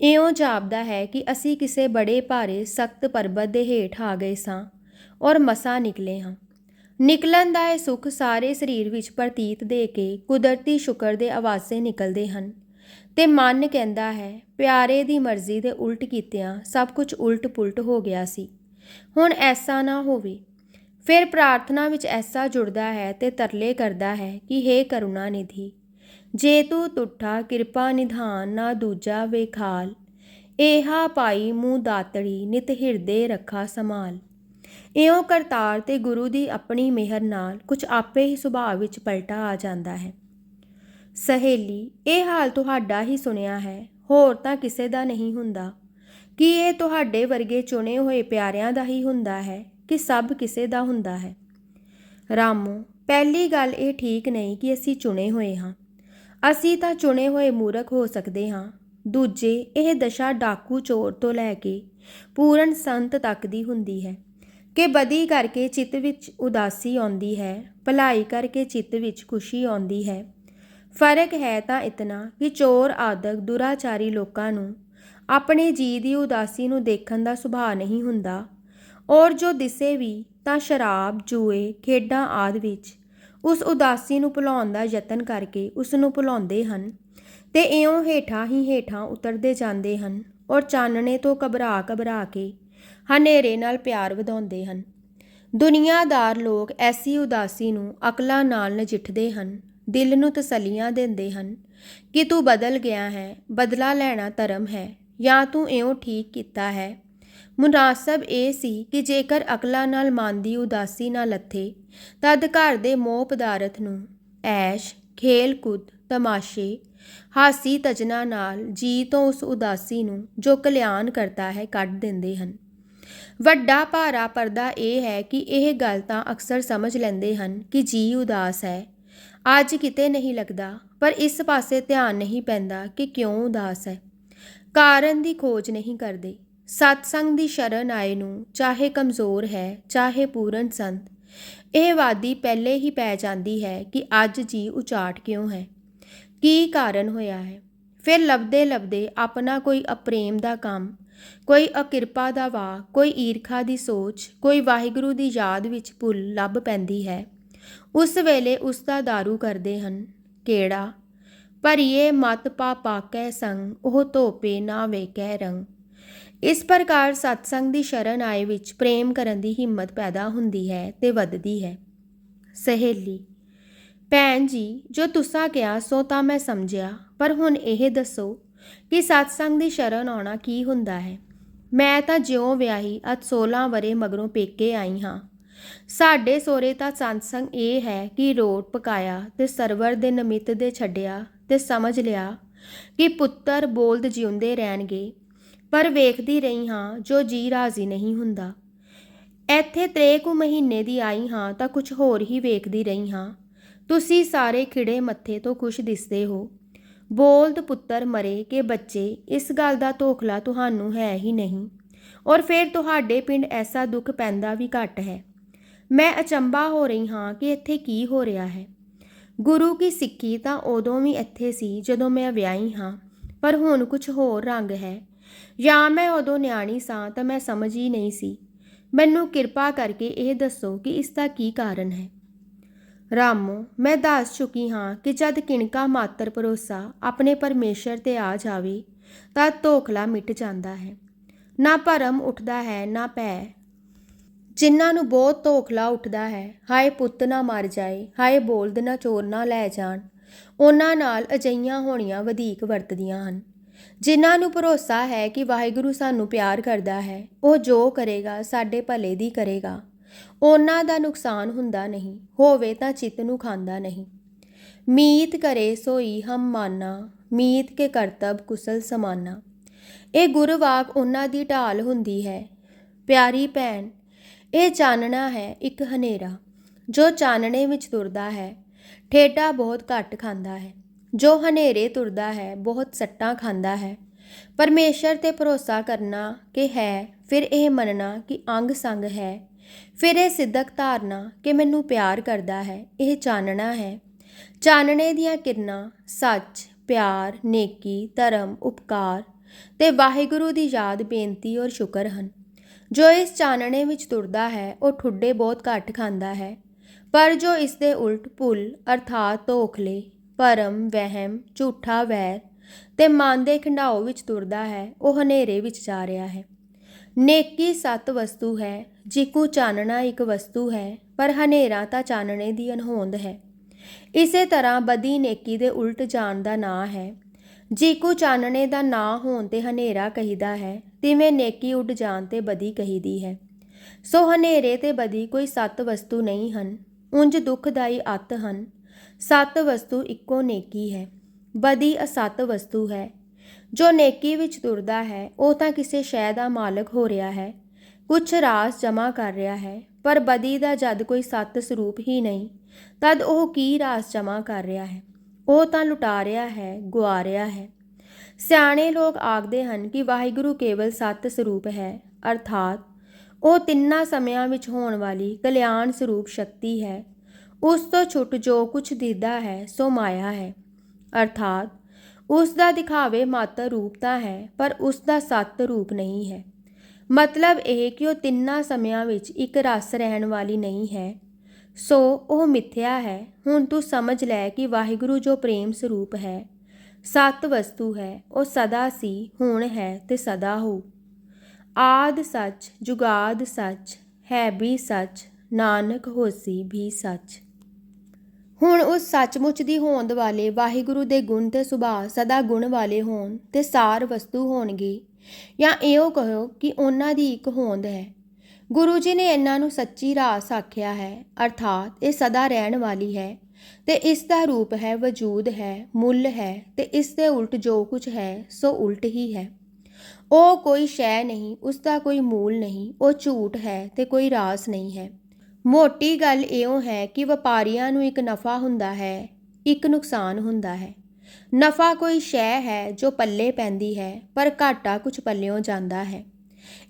Speaker 1: ਇਉਂ ਜਾਪਦਾ ਹੈ ਕਿ ਅਸੀਂ ਕਿਸੇ ਬੜੇ ਭਾਰੇ ਸਖਤ ਪਰਬਤ ਦੇ ਹੇਠ ਆ ਗਏ ਸਾਂ। ਔਰ ਮਸਾ ਨਿਕਲੇ ਹਾਂ। ਨਿਕਲਣ ਦਾ ਇਹ ਸੁਖ ਸਾਰੇ ਸਰੀਰ ਵਿੱਚ ਪ੍ਰਤੀਤ ਦੇ ਕੇ ਕੁਦਰਤੀ ਸ਼ੁਕਰ ਦੇ ਆਵਾਜ਼ੇ ਨਿਕਲਦੇ ਹਨ। ਤੇ ਮਨ ਕਹਿੰਦਾ ਹੈ, ਪਿਆਰੇ ਦੀ ਮਰਜ਼ੀ ਦੇ ਉਲਟ ਕੀਤਿਆਂ ਸਭ ਕੁਝ ਉਲਟ ਪੁਲਟ ਹੋ ਗਿਆ ਸੀ। ਹੁਣ ਐਸਾ ਨਾ ਹੋਵੇ। ਫਿਰ ਪ੍ਰਾਰਥਨਾ ਵਿੱਚ ਐਸਾ ਜੁੜਦਾ ਹੈ ਤੇ ਤਰਲੇ ਕਰਦਾ ਹੈ ਕਿ हे ਕਰੁਣਾ ਨਿਧੀ, ਜੇ ਤੂੰ ਤੁਠਾ ਕਿਰਪਾ ਨਿਧਾਨ ਨਾ ਦੂਜਾ ਵੇਖਾਲ, ਏਹਾ ਪਾਈ ਮੂੰਹ ਦਾਤੜੀ ਨਿਤ ਹਿਰਦੇ ਰੱਖਾ ਸਮਾਲ ਇਉਂ ਕਰਤਾਰ ਤੇ ਗੁਰੂ ਦੀ ਆਪਣੀ ਮਿਹਰ ਨਾਲ ਕੁਝ ਆਪੇ ਹੀ ਸੁਭਾਅ ਵਿੱਚ ਪਲਟਾ ਆ ਜਾਂਦਾ ਹੈ। ਸਹੇਲੀ, ਇਹ ਹਾਲ ਤੁਹਾਡਾ ਹੀ ਸੁਣਿਆ ਹੈ, ਹੋਰ ਤਾਂ ਕਿਸੇ ਦਾ ਨਹੀਂ ਹੁੰਦਾ। ਕੀ ਇਹ ਤੁਹਾਡੇ ਵਰਗੇ ਚੁਣੇ ਹੋਏ ਪਿਆਰਿਆਂ ਦਾ ਹੀ ਹੁੰਦਾ ਹੈ ਕਿ ਸਭ ਕਿਸੇ ਦਾ ਹੁੰਦਾ ਹੈ? ਰਾਮੂ, ਪਹਿਲੀ ਗੱਲ ਇਹ ਠੀਕ ਨਹੀਂ ਕਿ ਅਸੀਂ ਚੁਣੇ ਹੋਏ ਹਾਂ। ਅਸੀਂ ਤਾਂ ਚੁਣੇ ਹੋਏ ਮੂਰਖ ਹੋ ਸਕਦੇ ਹਾਂ। ਦੂਜੇ, ਇਹ ਦਸ਼ਾ ਡਾਕੂ ਚੋਰ ਤੋਂ ਲੈ ਕੇ ਪੂਰਨ ਸੰਤ ਤੱਕ ਦੀ ਹੁੰਦੀ ਹੈ। ਕਿ ਬਦੀ ਕਰਕੇ ਚਿੱਤ ਵਿੱਚ ਉਦਾਸੀ ਆਉਂਦੀ ਹੈ, ਭਲਾਈ ਕਰਕੇ ਚਿੱਤ ਵਿੱਚ ਖੁਸ਼ੀ ਆਉਂਦੀ ਹੈ। ਫ਼ਰਕ ਹੈ ਤਾਂ ਇਤਨਾ ਕਿ ਚੋਰ ਆਦਿਕ ਦੁਰਾਚਾਰੀ ਲੋਕਾਂ ਨੂੰ ਆਪਣੇ ਜੀ ਦੀ ਉਦਾਸੀ ਨੂੰ ਦੇਖਣ ਦਾ ਸੁਭਾਅ ਨਹੀਂ ਹੁੰਦਾ ਔਰ ਜੋ ਦਿਸੇ ਵੀ ਤਾਂ ਸ਼ਰਾਬ, ਜੂਏ, ਖੇਡਾਂ ਆਦਿ ਵਿੱਚ ਉਸ ਉਦਾਸੀ ਨੂੰ ਭੁਲਾਉਣ ਦਾ ਯਤਨ ਕਰਕੇ ਉਸ ਨੂੰ ਭੁਲਾਉਂਦੇ ਹਨ ਤੇ ਇਉਂ ਹੇਠਾਂ ਹੀ ਹੇਠਾਂ ਉਤਰਦੇ ਜਾਂਦੇ ਹਨ ਔਰ ਚਾਨਣੇ ਤੋਂ ਘਬਰਾ ਘਬਰਾ ਕੇ ਹਨੇਰੇ ਨਾਲ ਪਿਆਰ ਵਧਾਉਂਦੇ ਹਨ। ਦੁਨੀਆਦਾਰ ਲੋਕ ਐਸੀ ਉਦਾਸੀ ਨੂੰ ਅਕਲਾਂ ਨਾਲ ਨਜਿੱਠਦੇ ਹਨ, ਦਿਲ ਨੂੰ ਤਸੱਲੀਆਂ ਦਿੰਦੇ ਹਨ ਕਿ ਤੂੰ ਬਦਲ ਗਿਆ ਹੈ, ਬਦਲਾ ਲੈਣਾ ਧਰਮ ਹੈ ਜਾਂ ਤੂੰ ਇਉਂ ਠੀਕ ਕੀਤਾ ਹੈ। ਮੁਨਾਸਬ ਇਹ ਸੀ ਕਿ ਜੇਕਰ ਅਕਲਾਂ ਨਾਲ ਮਨ ਦੀ ਉਦਾਸੀ ਨਾ ਲੱਥੇ, ਤਦ ਘਰ ਦੇ ਮੋਹ ਪਦਾਰਥ ਨੂੰ ਐਸ਼ ਖੇਲ ਕੁੱਦ ਤਮਾਸ਼ੇ, ਹਾਸੀ ਤਜਨਾ ਨਾਲ ਜੀ ਤੋਂ ਉਸ ਉਦਾਸੀ ਨੂੰ ਜੋ ਕਲਿਆਣ ਕਰਤਾ ਹੈ ਕੱਢ ਦਿੰਦੇ ਹਨ। ਵੱਡਾ ਭਾਰਾ ਪਰਦਾ ਇਹ ਹੈ ਕਿ ਇਹ ਗੱਲ ਤਾਂ ਅਕਸਰ ਸਮਝ ਲੈਂਦੇ ਹਨ ਕਿ ਜੀ ਉਦਾਸ ਹੈ। ਅੱਜ ਕਿਤੇ ਨਹੀਂ ਲੱਗਦਾ, ਪਰ ਇਸ ਪਾਸੇ ਧਿਆਨ ਨਹੀਂ ਪੈਂਦਾ ਕਿ ਕਿਉਂ ਉਦਾਸ ਹੈ। ਕਾਰਨ ਦੀ ਖੋਜ ਨਹੀਂ ਕਰਦੇ। ਸਤਸੰਗ ਦੀ ਸ਼ਰਨ ਆਏ ਨੂੰ ਚਾਹੇ ਕਮਜ਼ੋਰ ਹੈ, ਚਾਹੇ ਪੂਰਨ ਸੰਤ, ਇਹ ਵਾਦੀ ਪਹਿਲੇ ਹੀ ਪੈ ਜਾਂਦੀ ਹੈ ਕਿ ਅੱਜ ਜੀ ਉਚਾਟ ਕਿਉਂ ਹੈ। ਕੀ ਕਾਰਨ ਹੋਇਆ ਹੈ? ਫਿਰ ਲੱਭਦੇ ਲੱਭਦੇ ਆਪਣਾ ਕੋਈ ਅਪ੍ਰੇਮ ਦਾ ਕੰਮ, ਕੋਈ ਅਕਿਰਪਾ ਦਾ ਵਾ ਕੋਈ ਈਰਖਾ ਦੀ ਸੋਚ, ਕੋਈ ਵਾਹਿਗੁਰੂ ਦੀ ਯਾਦ ਵਿੱਚ ਭੁੱਲ ਲੱਭ ਪੈਂਦੀ ਹੈ। ਉਸ ਵੇਲੇ ਉਸ ਦਾ दारू ਕਰਦੇ ਹਨ। ਕਿਹੜਾ? ਭਰੀਏ ਮਤ ਪਾ ਪਾਕੈ ਸੰਗ, ਉਹ ਧੋਪੇ ਨਾ ਵੇਕੈ ਰੰਗ। ਇਸ ਪ੍ਰਕਾਰ ਸਤਸੰਗ ਦੀ ਸ਼ਰਨ ਆਏ ਵਿੱਚ ਪ੍ਰੇਮ ਕਰਨ ਦੀ ਹਿੰਮਤ ਪੈਦਾ ਹੁੰਦੀ ਹੈ ਤੇ ਵੱਧਦੀ ਹੈ। ਸਹੇਲੀ ਭੈਣ ਜੀ, ਜੋ ਤੁਸਾਂ ਕਿਹਾ ਸੋ ਤਾਂ ਮੈਂ ਸਮਝਿਆ, ਪਰ ਹੁਣ ਇਹ ਦੱਸੋ ਕਿ ਸਤਸੰਗ ਦੀ ਸ਼ਰਨ ਆਉਣਾ ਕੀ ਹੁੰਦਾ ਹੈ? ਮੈਂ ਤਾਂ ਜਿਉਂ ਵਿਆਹੀ ਅੱਜ 16 ਵਰੇ ਮਗਰੋਂ ਪੇਕੇ ਆਈ ਹਾਂ। ਸਾਡੇ ਸੋਰੇ ਤਾਂ ਸਤਸੰਗ ਇਹ ਹੈ ਕਿ ਰੋਟ ਪਕਾਇਆ ਤੇ ਸਰਵਰ ਦੇ ਨਿਮਿਤ ਦੇ ਛੱਡਿਆ ਤੇ ਸਮਝ ਲਿਆ ਕਿ ਪੁੱਤਰ ਬੋਲਦ ਜਿਉਂਦੇ ਰਹਿਣਗੇ, ਪਰ ਵੇਖਦੀ ਰਹੀ ਹਾਂ ਜੋ ਜੀ ਰਾਜ਼ੀ ਨਹੀਂ ਹੁੰਦਾ। ਇੱਥੇ ਤਰੇ ਕੁ ਮਹੀਨੇ ਦੀ ਆਈ ਹਾਂ ਤਾਂ ਕੁਝ ਹੋਰ ਹੀ ਵੇਖਦੀ ਰਹੀ ਹਾਂ। ਤੁਸੀਂ ਸਾਰੇ ਖਿੜੇ ਮੱਥੇ ਤੋਂ ਖੁਸ਼ ਦਿਸਦੇ ਹੋ। ਬੋਲਦ ਪੁੱਤਰ ਮਰੇ ਕਿ ਬੱਚੇ, ਇਸ ਗੱਲ ਦਾ ਧੋਖਲਾ ਤੁਹਾਨੂੰ ਹੈ ਹੀ ਨਹੀਂ। ਔਰ ਫਿਰ ਤੁਹਾਡੇ ਪਿੰਡ ਐਸਾ ਦੁੱਖ ਪੈਂਦਾ ਵੀ ਘੱਟ ਹੈ। ਮੈਂ ਅਚੰਭਾ ਹੋ ਰਹੀ ਹਾਂ ਕਿ ਇੱਥੇ ਕੀ ਹੋ ਰਿਹਾ ਹੈ। ਗੁਰੂ ਕੀ ਸਿੱਖੀ ਤਾਂ ਉਦੋਂ ਵੀ ਇੱਥੇ ਸੀ ਜਦੋਂ ਮੈਂ ਵਿਆਹੀ ਹਾਂ, ਪਰ ਹੁਣ ਕੁਝ ਹੋਰ ਰੰਗ ਹੈ। ਜਾਂ ਮੈਂ ਉਦੋਂ ਨਿਆਣੀ ਸਾਂ ਤਾਂ ਮੈਂ ਸਮਝ ਹੀ ਨਹੀਂ ਸੀ। ਮੈਨੂੰ ਕਿਰਪਾ ਕਰਕੇ ਇਹ ਦੱਸੋ ਕਿ ਇਸ ਦਾ ਕੀ ਕਾਰਨ ਹੈ। ਰਾਮੋ, ਮੈਂ ਦੱਸ ਚੁੱਕੀ ਹਾਂ ਕਿ ਜਦ ਕਿਣਕਾ ਮਾਤਰ ਭਰੋਸਾ ਆਪਣੇ ਪਰਮੇਸ਼ਰ ਤੇ ਆ ਜਾਵੇ, ਤਾਂ ਧੋਖਲਾ ਮਿਟ ਜਾਂਦਾ ਹੈ। ਨਾ ਭਰਮ ਉੱਠਦਾ ਹੈ, ਨਾ ਭੈ। ਜਿਨ੍ਹਾਂ ਨੂੰ ਬਹੁਤ ਧੋਖਲਾ ਉੱਠਦਾ ਹੈ, ਹਾਏ ਪੁੱਤ ਨਾ ਮਰ ਜਾਏ, ਹਾਏ ਬੋਲਦ ਨਾ ਚੋਰ ਨਾ ਲੈ ਜਾਣ। ਉਹਨਾਂ ਨਾਲ ਅਜਈਆਂ ਹੋਣੀਆਂ ਵਧੇਕ ਵਰਤਦੀਆਂ ਹਨ। ਜਿਨ੍ਹਾਂ ਨੂੰ ਭਰੋਸਾ ਹੈ ਕਿ ਵਾਹਿਗੁਰੂ ਸਾਨੂੰ ਪਿਆਰ ਕਰਦਾ ਹੈ, ਉਹ ਜੋ ਕਰੇਗਾ, ਸਾਡੇ ਭਲੇ ਦੀ ਕਰੇਗਾ। ਉਹਨਾਂ ਦਾ ਨੁਕਸਾਨ ਹੁੰਦਾ ਨਹੀਂ, ਹੋਵੇ ਤਾਂ ਚਿੱਤ ਨੂੰ ਖਾਂਦਾ ਨਹੀਂ। ਮੀਤ ਕਰੇ ਸੋਈ ਹਮ ਮਾਨਾ, ਮੀਤ ਕੇ ਕਰਤਬ ਕੁਸਲ ਸਮਾਨਾ। ਇਹ ਗੁਰਵਾਕ ਉਹਨਾਂ ਦੀ ਢਾਲ ਹੁੰਦੀ ਹੈ। ਪਿਆਰੀ ਭੈਣ, ਇਹ ਚਾਨਣਾ ਹੈ ਇੱਕ ਹਨੇਰਾ, ਜੋ ਚਾਨਣੇ ਵਿੱਚ ਤੁਰਦਾ ਹੈ, ਠੇਡਾ ਬਹੁਤ ਘੱਟ ਖਾਂਦਾ ਹੈ। ਜੋ ਹਨੇਰੇ ਤੁਰਦਾ ਹੈ, ਬਹੁਤ ਸੱਟਾਂ ਖਾਂਦਾ ਹੈ। ਪਰਮੇਸ਼ਰ ਤੇ ਭਰੋਸਾ ਕਰਨਾ ਕਿ ਹੈ, ਫਿਰ ਇਹ ਮੰਨਣਾ ਕਿ ਅੰਗ ਸੰਗ ਹੈ। ਫਿਰ ਇਹ ਸਿੱਧਕ ਧਾਰਨਾ ਕਿ ਮੈਨੂੰ ਪਿਆਰ ਕਰਦਾ ਹੈ, ਇਹ ਚਾਨਣਾ ਹੈ। ਚਾਨਣੇ ਦੀਆਂ ਕਿਰਨਾਂ, ਸੱਚ, ਪਿਆਰ, ਨੇਕੀ, ਧਰਮ, ਉਪਕਾਰ ਤੇ ਵਾਹਿਗੁਰੂ ਦੀ ਯਾਦ, ਬੇਨਤੀ ਔਰ ਸ਼ੁਕਰ ਹਨ। ਜੋ ਇਸ ਚਾਨਣੇ ਵਿੱਚ ਤੁਰਦਾ ਹੈ, ਉਹ ਠੁੱਡੇ ਬਹੁਤ ਘੱਟ ਖਾਂਦਾ ਹੈ। ਪਰ ਜੋ ਇਸ ਦੇ ਉਲਟ ਭੁੱਲ, ਅਰਥਾਤ ਧੋਖਲੇ, ਭਰਮ, ਵਹਿਮ, ਝੂਠਾ ਵੈਰ ਤੇ ਮਨ ਦੇ ਖੰਡਾਓ ਵਿੱਚ ਤੁਰਦਾ ਹੈ, ਉਹ ਹਨੇਰੇ ਵਿੱਚ ਜਾ ਰਿਹਾ ਹੈ। ਨੇਕੀ ਸਤ ਵਸਤੂ ਹੈ, ਜਿਕੂ ਚਾਨਣਾ ਇੱਕ ਵਸਤੂ ਹੈ, ਪਰ ਹਨੇਰਾ ਤਾਂ ਚਾਨਣੇ ਦੀ ਅਣਹੋਂਦ ਹੈ। ਇਸੇ ਤਰ੍ਹਾਂ ਬਦੀ ਨੇਕੀ ਦੇ ਉਲਟ ਜਾਣ ਦਾ ਨਾਂ ਹੈ। ਜਿਕੂ ਚਾਨਣੇ ਦਾ ਨਾਂ ਹੋਣ ਤੇ ਹਨੇਰਾ ਕਹੀਦਾ ਹੈ, ਤਿਵੇਂ ਨੇਕੀ ਉੱਡ ਜਾਣ ਤੇ ਬਦੀ ਕਹੀਦੀ ਹੈ। ਸੋ ਹਨੇਰੇ ਤੇ ਬਦੀ ਕੋਈ ਸਤ ਵਸਤੂ ਨਹੀਂ ਹਨ ਉਂਝ ਦੁਖਦਾਈ ਅਤ ਹਨ। ਸਤ ਵਸਤੂ ਇੱਕੋ ਨੇਕੀ ਹੈ। ਬਦੀ ਅਸਤ ਵਸਤੂ ਹੈ ਜੋ ਨੇਕੀ ਵਿੱਚ ਤੁਰਦਾ ਹੈ, ਉਹ ਤਾਂ ਕਿਸੇ ਸ਼ੈ ਦਾ ਮਾਲਕ ਹੋ ਰਿਹਾ ਹੈ। ਕੁਛ ਰਾਸ ਜਮਾ ਕਰ ਰਿਹਾ ਹੈ, ਪਰ ਬਦੀ ਦਾ ਜਦ ਕੋਈ ਸੱਤ ਸਰੂਪ ਹੀ ਨਹੀਂ, ਤਦ ਉਹ ਕੀ ਰਾਸ ਜਮਾ ਕਰ ਰਿਹਾ ਹੈ? ਉਹ ਤਾਂ ਲੁਟਾ ਰਿਹਾ ਹੈ, ਗੁਆ ਰਿਹਾ ਹੈ। ਸਿਆਣੇ ਲੋਕ ਆਖਦੇ ਹਨ ਕਿ ਵਾਹਿਗੁਰੂ ਕੇਵਲ ਸੱਤ ਸਰੂਪ ਹੈ, ਅਰਥਾਤ ਉਹ ਤਿੰਨਾਂ ਸਮਿਆਂ ਵਿੱਚ ਹੋਣ ਵਾਲੀ ਕਲਿਆਣ ਸਰੂਪ ਸ਼ਕਤੀ ਹੈ। ਉਸ ਤੋਂ ਛੁੱਟ ਜੋ ਕੁਝ ਦਿਸਦਾ ਹੈ, ਸੋ ਮਾਇਆ ਹੈ, ਅਰਥਾਤ ਉਸ ਦਾ ਦਿਖਾਵੇ ਮਾਤਰ ਰੂਪ ਤਾਂ ਹੈ, ਪਰ ਉਸ ਦਾ ਸਤ ਰੂਪ ਨਹੀਂ ਹੈ। ਮਤਲਬ ਇਹ ਕਿ ਉਹ ਤਿੰਨਾਂ ਸਮਿਆਂ ਵਿੱਚ ਇੱਕ ਰਸ ਰਹਿਣ ਵਾਲੀ ਨਹੀਂ ਹੈ। ਸੋ ਉਹ ਮਿੱਥਿਆ ਹੈ, ਹੁਣ ਤੂੰ ਸਮਝ ਲੈ ਕਿ ਵਾਹਿਗੁਰੂ ਜੋ ਪ੍ਰੇਮ ਸਰੂਪ ਹੈ, ਸਤ ਵਸਤੂ ਹੈ, ਉਹ ਸਦਾ ਸੀ, ਹੁਣ ਹੈ ਤੇ ਸਦਾ ਹੋ। ਆਦ ਸੱਚ, ਜੁਗਾਦ ਸੱਚ, ਹੈ ਵੀ ਸੱਚ, ਨਾਨਕ ਹੋਸੀ ਵੀ ਸੱਚ। ਹੁਣ ਉਸ ਸੱਚਮੁੱਚ ਦੀ ਹੋਂਦ ਵਾਲੇ ਵਾਹਿਗੁਰੂ ਦੇ ਗੁਣ ਤੇ ਸੁਭਾਅ ਸਦਾ ਗੁਣ ਵਾਲੇ ਹੋਣ ਤੇ ਸਾਰ ਵਸਤੂ ਹੋਣਗੇ। ਜਾਂ ਇਹੋ ਕਹੋ ਕਿ ਉਹਨਾਂ ਦੀ ਇੱਕ ਹੋਂਦ ਹੈ। ਗੁਰੂ ਜੀ ਨੇ ਇਹਨਾਂ ਨੂੰ ਸੱਚੀ ਰਾਸ ਆਖਿਆ ਹੈ, ਅਰਥਾਤ ਇਹ ਸਦਾ ਰਹਿਣ ਵਾਲੀ ਹੈ। ਤੇ ਇਸ ਦਾ ਰੂਪ ਹੈ, ਵਜੂਦ ਹੈ, ਮੁੱਲ ਹੈ ਤੇ ਇਸ ਦੇ ਉਲਟ ਜੋ ਕੁਝ ਹੈ, ਸੋ ਉਲਟ ਹੀ ਹੈ। ਉਹ ਕੋਈ ਸ਼ੈ ਨਹੀਂ, ਉਸ ਦਾ ਕੋਈ ਮੂਲ ਨਹੀਂ, ਉਹ ਝੂਠ ਹੈ ਤੇ ਕੋਈ ਰਾਸ ਨਹੀਂ ਹੈ। ਮੋਟੀ ਗੱਲ ਇਉਂ ਹੈ ਕਿ ਵਪਾਰੀਆਂ ਨੂੰ ਇੱਕ ਨਫਾ ਹੁੰਦਾ ਹੈ, ਇੱਕ ਨੁਕਸਾਨ ਹੁੰਦਾ ਹੈ। ਨਫਾ ਕੋਈ ਸ਼ੈ ਹੈ ਜੋ ਪੱਲੇ ਪੈਂਦੀ ਹੈ, ਪਰ ਘਾਟਾ ਕੁਝ ਪੱਲਿਓਂ ਜਾਂਦਾ ਹੈ।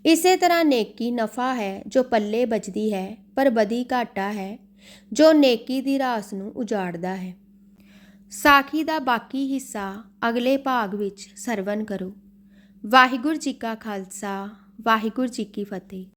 Speaker 1: ਇਸੇ ਤਰ੍ਹਾਂ ਨੇਕੀ ਨਫਾ ਹੈ ਜੋ ਪੱਲੇ ਬਚਦੀ ਹੈ, ਪਰ ਬਦੀ ਘਾਟਾ ਹੈ, ਜੋ ਨੇਕੀ ਦੀ ਰਾਸ ਨੂੰ ਉਜਾੜਦਾ ਹੈ। ਸਾਖੀ ਦਾ ਬਾਕੀ ਹਿੱਸਾ ਅਗਲੇ ਭਾਗ ਵਿੱਚ ਸਰਵਨ ਕਰੋ। ਵਾਹਿਗੁਰੂ ਜੀ ਕਾ ਖਾਲਸਾ, ਵਾਹਿਗੁਰੂ ਜੀ ਕੀ ਫਤਿਹ।